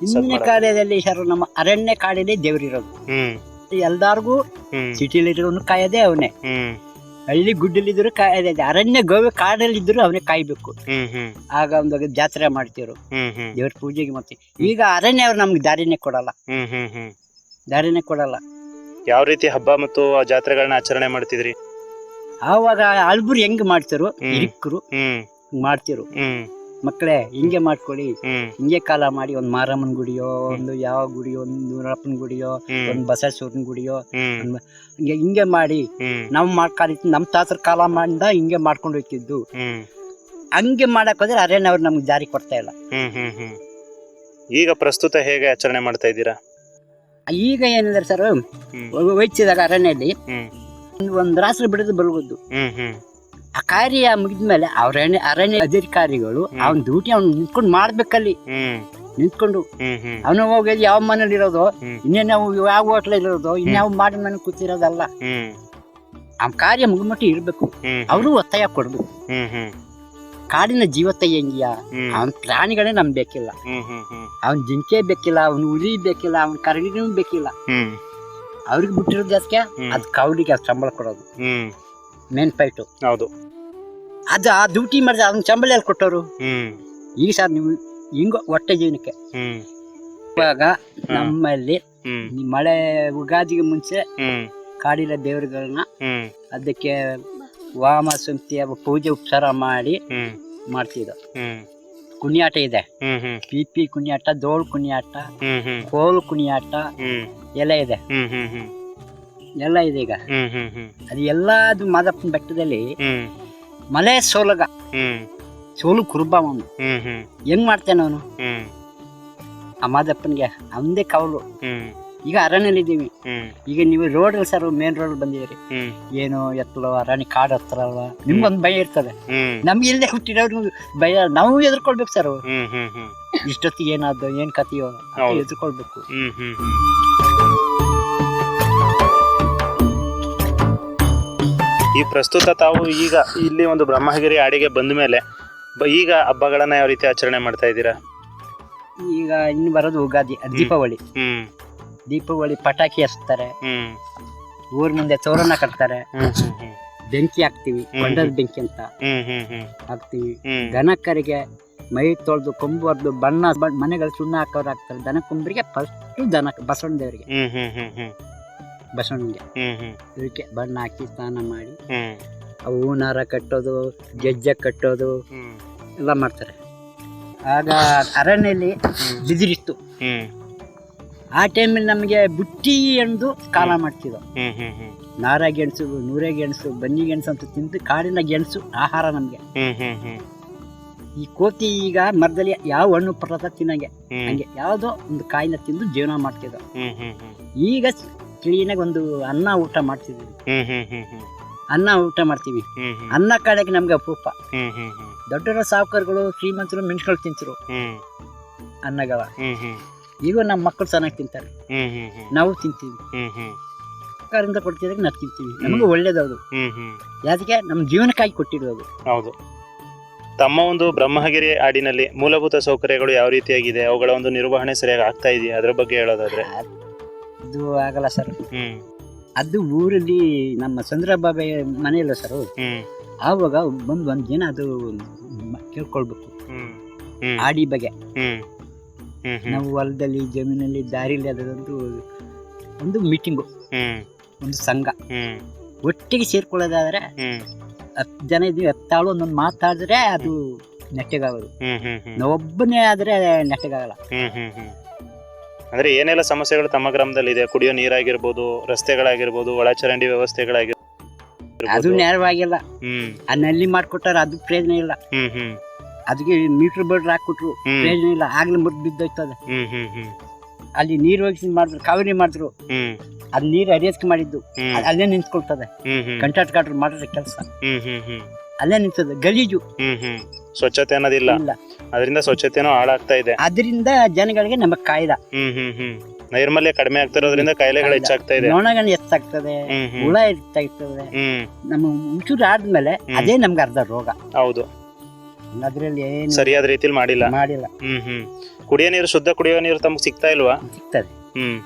ಹಿಂದಿನ ಕಾಲದಲ್ಲಿ ಸರ್ ನಮ್ಮ ಅರಣ್ಯ ಕಾಡಲ್ಲಿ ದೇವರಿರೋದು ಹ್ಮ್. ಎಲ್ಲಾರ್ಗೂ ಕಾಯದೇ ಸಿಟಿಲಿರೋನು ಕಾಯದೆ ಅವನೇ. ಹಳ್ಳಿ ಗುಡ್ಡಲ್ಲಿದ್ರು ಕಾಯದೆ ಅರಣ್ಯ ಗೋವೆ ಕಾಡಲ್ಲಿದ್ರು ಅವನೇ ಕಾಯ್ಬೇಕು. ಹ್ಮ್ ಹ್ಮ್. ಆಗ ಒಂದು ಜಾತ್ರೆ ಮಾಡ್ತಿರು. ದೇವ್ರ ಪೂಜೆಗೆ ಮಾಡ್ತೀವಿ ಈಗ ಅರಣ್ಯ ಅವ್ರು ನಮ್ಗೆ ದಾರಿನೇ ಕೊಡಲ್ಲ. ದಾರಿನೇ ಕೊಡಲ್ಲ. ಯಾವ ರೀತಿ ಹಬ್ಬ ಮತ್ತು ಆ ಜಾತ್ರೆಗಳನ್ನ ಆಚರಣೆ ಮಾಡ್ತಿದ್ರಿ? ಆವಾಗ ಅಲ್ಬುರು ಹೆಂಗ್ ಮಾಡ್ತಾರು. ಹಿರಿಕರು ಹ್ಮ್. ಮಾಡ್ತಿರು. ಹ್ಮ್. ಮಕ್ಕಳೇ ಹಿಂಗೆ ಮಾಡ್ಕೊಳ್ಳಿ. ಹಿಂಗೆ ಕಾಲ ಮಾಡಿ ಒಂದ್ ಮಾರಮ್ಮನ ಗುಡಿಯೋ ಒಂದು ಯಾವ ಗುಡಿಯೋ ಒಂದು ನೂರಪ್ಪನ ಗುಡಿಯೋ ಒಂದ್ ಬಸವೇಶ್ವರನ ಗುಡಿಯೋ ಹಿಂಗೆ ಹಿಂಗೆ ಮಾಡಿ ನಾವು ಮಾಡ್ಕೊಂಡಿದ್ದು ನಮ್ಮ ತಾತರ ಕಾಲ ಮಾಡಿದ ಹಿಂಗೆ ಮಾಡ್ಕೊಂಡು ಹೋಗ್ತಿದ್ದು. ಹಂಗೆ ಮಾಡಕ್ ಹೋದ್ರೆ ಅರಣ್ಯ ಅವ್ರು ನಮ್ಗೆ ಜಾರಿ ಕೊಡ್ತಾ ಇಲ್ಲ. ಈಗ ಪ್ರಸ್ತುತ ಹೇಗೆ ಆಚರಣೆ ಮಾಡ್ತಾ ಇದ್ದೀರಾ? ಈಗ ಏನಿದ್ರೆ ಸರ್ ವಹಿಸಿದಾಗ ಅರಣ್ಯದಲ್ಲಿ ಒಂದು ರಾತ್ರಿ ಬಿಡದು ಹ್ಮ್ ಆ ಕಾರ್ಯ ಮುಗಿದ್ಮೇಲೆ ಅರಣ್ಯ ಅರಣ್ಯ ಅಧಿಕಾರಿಗಳು ಅವನ್ ಡ್ಯೂಟಿ ಅವ್ನು ನಿಂತ್ಕೊಂಡು ಮಾಡ್ಬೇಕಲ್ಲಿ. ನಿಂತ್ಕೊಂಡು. ಅವನು ಹೋಗಿ ಯಾವ ಮನೇಲಿ ಇರೋದು. ಇನ್ನೇನು ಯಾವ ಹೋಟ್ಲ ಇರೋದು? ಇನ್ಯಾವ ಮಾಡಿ ಮನೆ ಕೂತಿರೋದಲ್ಲ. ಆ ಕಾರ್ಯ ಮುಗಿಮಟ್ಟಿ ಇರ್ಬೇಕು. ಅವರು ಒತ್ತಾಯ ಕೊಡ್ಬೇಕು. ಕಾಡಿನ ಜೀವತ್ತ ಹೆಂಗಿಯ? ಅವನ್ ಪ್ರಾಣಿಗಳೇ ನಮ್ ಬೇಕಿಲ್ಲ. ಅವನ್ ಜಿಂಕೆ ಬೇಕಿಲ್ಲ ಅವನು ಉರಿ ಬೇಕಿಲ್ಲ ಅವನ್ ಕರಡಿನೂ ಬೇಕಿಲ್ಲ. ಅವ್ರಿಗೆ ಬಿಟ್ಟಿರೋದು ಅದಕ್ಕೆ ಅದ್ ಅದು ಅದ್ ಸಂಬಳ ಕೊಡೋದು. Main fight. ಹೌದು. ಅದು ಆ ಡ್ಯೂಟಿ ಮಾಡಿದ್ರೆ ಅವ್ನ ಸಂಬಳ ಎಲ್ಲಿ ಕೊಟ್ಟವರು? ಈಗ ಸರ್ ನೀವು ಹಿಂಗ ಹೊಟ್ಟೆ ಜೀವನಕ್ಕೆ. ಇವಾಗ ನಮ್ಮಲ್ಲಿ ಮಳೆ ಉಗಾದಿಗೆ ಮುಂಚೆ ಕಾಡಿನ ದೇವರುಗಳನ್ನ ಅದಕ್ಕೆ ವಾಮ ಸುಂತಿ ಪೂಜೆ ಉಪಚಾರ ಮಾಡಿ ಮಾಡ್ತಿದ್ದ. ಕುಣಿಯಾಟ ಇದೆ. ಪಿಪಿ ಕುಣಿಯಾಟ ದೋಳ್ ಕುಣಿಯಾಟ ಕೋಲ್ ಕುಣಿಯಾಟ ಎಲ್ಲ ಇದೆ. ಎಲ್ಲ ಇದೆ ಈಗ. ಅದು ಎಲ್ಲ ಮಾದಪ್ಪನ ಬೆಟ್ಟದಲ್ಲಿ ಮಲೆ ಸೋಲಗ ಸೋಲು ಕುರುಬ ಅವನು. ಹೆಂಗ್ ಮಾಡ್ತೇನೆ ಅವನು? ಆ ಮಾದಪ್ಪನಿಗೆ ಅಂದೇ ಕವಲು. ಈಗ ಅರಣ್ಯಲ್ಲಿದ್ದೀವಿ ಇದ್ದೀವಿ ಈಗ ನೀವು ರೋಡ್ ಸರ್ ಮೇನ್ ರೋಡ್ ಬಂದಿದ್ದೀರಿ. ಏನು ಎತ್ತಲವ ಅರಣ್ಯ ಕಾಡು ಹತ್ರ ಅಲ್ವಾ? ನಿಮ್ಗೊಂದು ಭಯ ಇರ್ತದೆ. ನಮ್ಗೆ ಇಲ್ಲದೆ ಹುಟ್ಟಿರೋರು ಭಯ ನಾವು ಎದುರ್ಕೊಳ್ಬೇಕು ಸರ್ ಏನಾದ್ರು ಇಷ್ಟೊತ್ತಿಗೆ ಏನಾದ್ದು ಏನ್ ಕಥೆಯೋ. ಎದುರ್ಕೊಳ್ಬೇಕು. ಈ ಪ್ರಸ್ತುತ ತಾವು ಈಗ ಇಲ್ಲಿ ಒಂದು ಬ್ರಹ್ಮಗಿರಿ ಆಡಿಗೆ ಬಂದ ಮೇಲೆ ಈಗ ಹಬ್ಬಗಳನ್ನ ಯಾವ ರೀತಿ ಆಚರಣೆ ಮಾಡ್ತಾ ಇದ್ದೀರಾ? ಈಗ ಇನ್ನು ಬರೋದು ಉಗಾದಿ ದೀಪಾವಳಿ. ದೀಪಾವಳಿ ಪಟಾಕಿ ಹಚ್ತಾರೆ. ಹ್ಮ್. ಊರ್ ಮುಂದೆ ತೋರಣ ಕಟ್ತಾರೆ. ಹ್ಮ್ ಹ್ಮ್ ಹ್ಮ್. ಬೆಂಕಿ ಹಾಕ್ತಿವಿ. ಕೊಂಡದ ಬೆಂಕಿ ಅಂತ. ಹ್ಮ್ ಹ್ಮ್ ಹ್ಮ್. ಹಾಕ್ತಿವಿ. ಹ್ಮ್. ದನಕರಿಗೆ ಮೈ ತೊಳೆದು ಕೊಂಬು ಹೊಡೆದು ಬಣ್ಣ ಬಣ್ಣ ಮನೆಗಳು ಸುಣ್ಣ ಹಾಕೋರು ಹಾಕ್ತಾರೆ. ದನ ಕೊಂಬರಿಗೆ ಫಸ್ಟ್ ದನ ಬಸವಣ್ಣ ದೇವರಿಗೆ ಹ್ಮ್ ಹ್ಮ್ ಹ್ಮ್ ಹ್ಮ್. ಬಸವಣ್ಣಗೆ ಹ್ಮ್ ಹ್ಮ್. ಇದಕ್ಕೆ ಬಣ್ಣ ಹಾಕಿ ಸ್ನಾನ ಮಾಡಿ. ಹ್ಮ್. ಅವು ಹೂನಾರ ಕಟ್ಟೋದು ಗೆಜ್ಜೆ ಕಟ್ಟೋದು ಹ್ಮ್. ಎಲ್ಲ ಮಾಡ್ತಾರೆ. ಆಗ ಅರಣ್ಯಲ್ಲಿ ಬಿದಿರಿತ್ತು. ಹ್ಮ್. ಆ ಟೈಮಲ್ಲಿ ನಮಗೆ ಬುಟ್ಟಿ ಎಂದು ಕಾಲ ಮಾಡ್ತಿದ್ದೋ ನಾರ ಗೆಣಸು ನೂರೆ ಗೆಣಸು ಬನ್ನಿ ಗೆಣಸು ಅಂತ ತಿಂದು ಕಾಡಿನ ಗೆಣಸು ಆಹಾರ ನಮಗೆ. ಈ ಕೋತಿ ಈಗ ಮರದಲ್ಲಿ ಯಾವ ಹಣ್ಣು ಪರ್ವತ ತಿನ್ನಂಗೆ ಹಂಗೆ ಯಾವುದೋ ಒಂದು ಕಾಯಿನ ತಿಂದು ಜೀವನ ಮಾಡ್ತಿದ್ದೋ ಈಗ ಕ್ಲೀನಾಗಿ ಒಂದು ಅನ್ನ ಊಟ ಮಾಡ್ತಿದ್ವಿ. ಅನ್ನ ಊಟ ಮಾಡ್ತೀವಿ. ಅನ್ನ ಕಾಡಕ್ಕೆ ನಮ್ಗೆ ಅಪರೂಪ. ದೊಡ್ಡ ಸಾವುಕಾರಗಳು ಶ್ರೀಮಂತರು ಮೆಣಸುಗಳು ತಿಂತರು ಅನ್ನಗವ. ಈಗ ನಮ್ಮ ಮಕ್ಕಳು ಚೆನ್ನಾಗಿ ತಿಂತಾರೆ. ನಾವು ತಿಂತೀವಿ. ಸರ್ಕಾರದಿಂದ ಕೊಡ್ತಿದ್ರೆ ನಾವು ತಿಂತೀವಿ. ನಮಗೆ ಒಳ್ಳೇದದು ಯಾಕೆ ನಮ್ಮ ಜೀವನಕ್ಕಾಗಿ ಕೊಟ್ಟಿರೋದು ಹೌದು. ತಮ್ಮ ಒಂದು ಬ್ರಹ್ಮಗಿರಿ ಆಡಿನಲ್ಲಿ ಮೂಲಭೂತ ಸೌಕರ್ಯಗಳು ಯಾವ ರೀತಿಯಾಗಿದೆ? ಅವುಗಳ ಒಂದು ನಿರ್ವಹಣೆ ಸರಿಯಾಗಿ ಆಗ್ತಾ ಇದೆಯಾ? ಅದ್ರ ಬಗ್ಗೆ ಹೇಳೋದಾದ್ರೆ. ಇದು ಆಗಲ್ಲ ಸರ್. ಅದು ಊರಲ್ಲಿ ನಮ್ಮ ಚಂದ್ರಬಾಬೆ ಮನೆಯಲ್ಲ ಸರ್ ಹ್ಮ್. ಆವಾಗ ಬಂದು ಒಂದು ದಿನ ಅದು ಕೇಳ್ಕೊಳ್ಬೇಕು. ಆಡಿ ಬಗ್ಗೆ. ನಾವು ಹೊಲದಲ್ಲಿ ಜಮೀನಲ್ಲಿ ದಾರಿಲಿ ಅದೊಂದು ಒಂದು ಮೀಟಿಂಗು ಒಂದು ಸಂಘ. ಒಟ್ಟಿಗೆ ಸೇರ್ಕೊಳ್ಳೋದಾದ್ರೆ ಹತ್ತು ಜನ ಇದ್ದೀವಿ ಹತ್ತಾಳು ಒಂದೊಂದು ಮಾತಾಡಿದ್ರೆ ಅದು ನೆಟ್ಟಗಾಗೋದು. ನಾವೊಬ್ಬನೇ ಆದ್ರೆ ನೆಟ್ಟಗಾಗಲ್ಲ. ಅಂದ್ರೆ ಏನೆಲ್ಲ ಸಮಸ್ಯೆಗಳು ತಮ್ಮ ಗ್ರಾಮದಲ್ಲಿ ಇದೆ? ಕುಡಿಯೋ ನೀರಾಗಿರ್ಬೋದು ರಸ್ತೆಗಳಾಗಿರ್ಬೋದು ಒಳಚರಂಡಿ ಅದು ವ್ಯವಸ್ಥೆಗಳಾಗಿರ್ಬೋದು ನೇರವಾಗಿಲ್ಲ. ಹ್ಮ್. ಆ ನಲ್ಲಿ ಮಾಡ್ಕೊಟ್ಟಾರ ಅದು ಪ್ರಯೋಜನ ಇಲ್ಲ. ಹ್ಮ್ ಹ್ಮ್. ಅದಕ್ಕೆ ಮೀಟರ್ ಬೋರ್ಡ್ ಹಾಕ್ಬಿಟ್ರು ಪ್ರಯೋಜನ ಇಲ್ಲ. ಆಗ್ಲೇ ಮುರಿದು ಬಿದ್ದೋಯ್ತದೆ. ಅಲ್ಲಿ ನೀರು ಹೋಗಿಸಿ ಮಾಡಿದ್ರು ಕಾವೇರಿ ಮಾಡಿದ್ರು. ಅದ್ ನೀರು ಹರಿಯಸ್ಕೆ ಮಾಡಿದ್ದು. ಅಲ್ಲೇ ನಿಂತ್ಕೊಳ್ತದೆ. ಹ್ಮ್ ಹ್ಮ್. ಕಂಟ್ರಾಕ್ಟ್ ಕಾಟ್ರು ಮಾಡಿದ್ರೆ ಕೆಲಸ. ಅಲ್ಲೇ ನಿಂತದೆ. ಗಲೀಜು. ಸ್ವಚ್ಛತೆ ಅನ್ನೋದಿಲ್ಲ. ಅದರಿಂದ ಸ್ವಚ್ಛತೆನೂ ಹಾಳಾಗ್ತಾ ಇದೆ. ಅದರಿಂದ ಜನಗಳಿಗೆ ನಮ್ಮ ಕಾಯ್ದ. ಹ್ಮ್ ಹ್ಮ್ ಹ್ಮ್. ನೈರ್ಮಲ್ಯ ಕಡಿಮೆ ಆಗ್ತಿರೋದ್ರಿಂದ ಕಾಯಿಲೆಗಳು ಹೆಚ್ಚಾಗ್ತಾ ಇದೆ. ನೊಣಗಳು ಹೆಚ್ಚಾಗ್ತದೆ ಹುಳ ಹೆಚ್ಚಾಗ್ತದೆ. ನಮ್ಮ ಉಸಿರು ಆದ್ಮೇಲೆ ಅದೇ ನಮ್ಗೆ ಅರ್ಧ ರೋಗ. ಹೌದು. ಅದ್ರಲ್ಲಿ ಏನು ಸರಿಯಾದ ರೀತಿಲಿ ಮಾಡಿಲ್ಲ? ಮಾಡಿಲ್ಲ. ಹ್ಮ್ ಹ್ಮ್. ಕುಡಿಯೋ ನೀರು ಶುದ್ಧ ಕುಡಿಯೋ ನೀರು ತಮಗೆ ಸಿಗ್ತಾ ಇಲ್ವಾ? ಸಿಗ್ತದೆ. ಹ್ಮ್.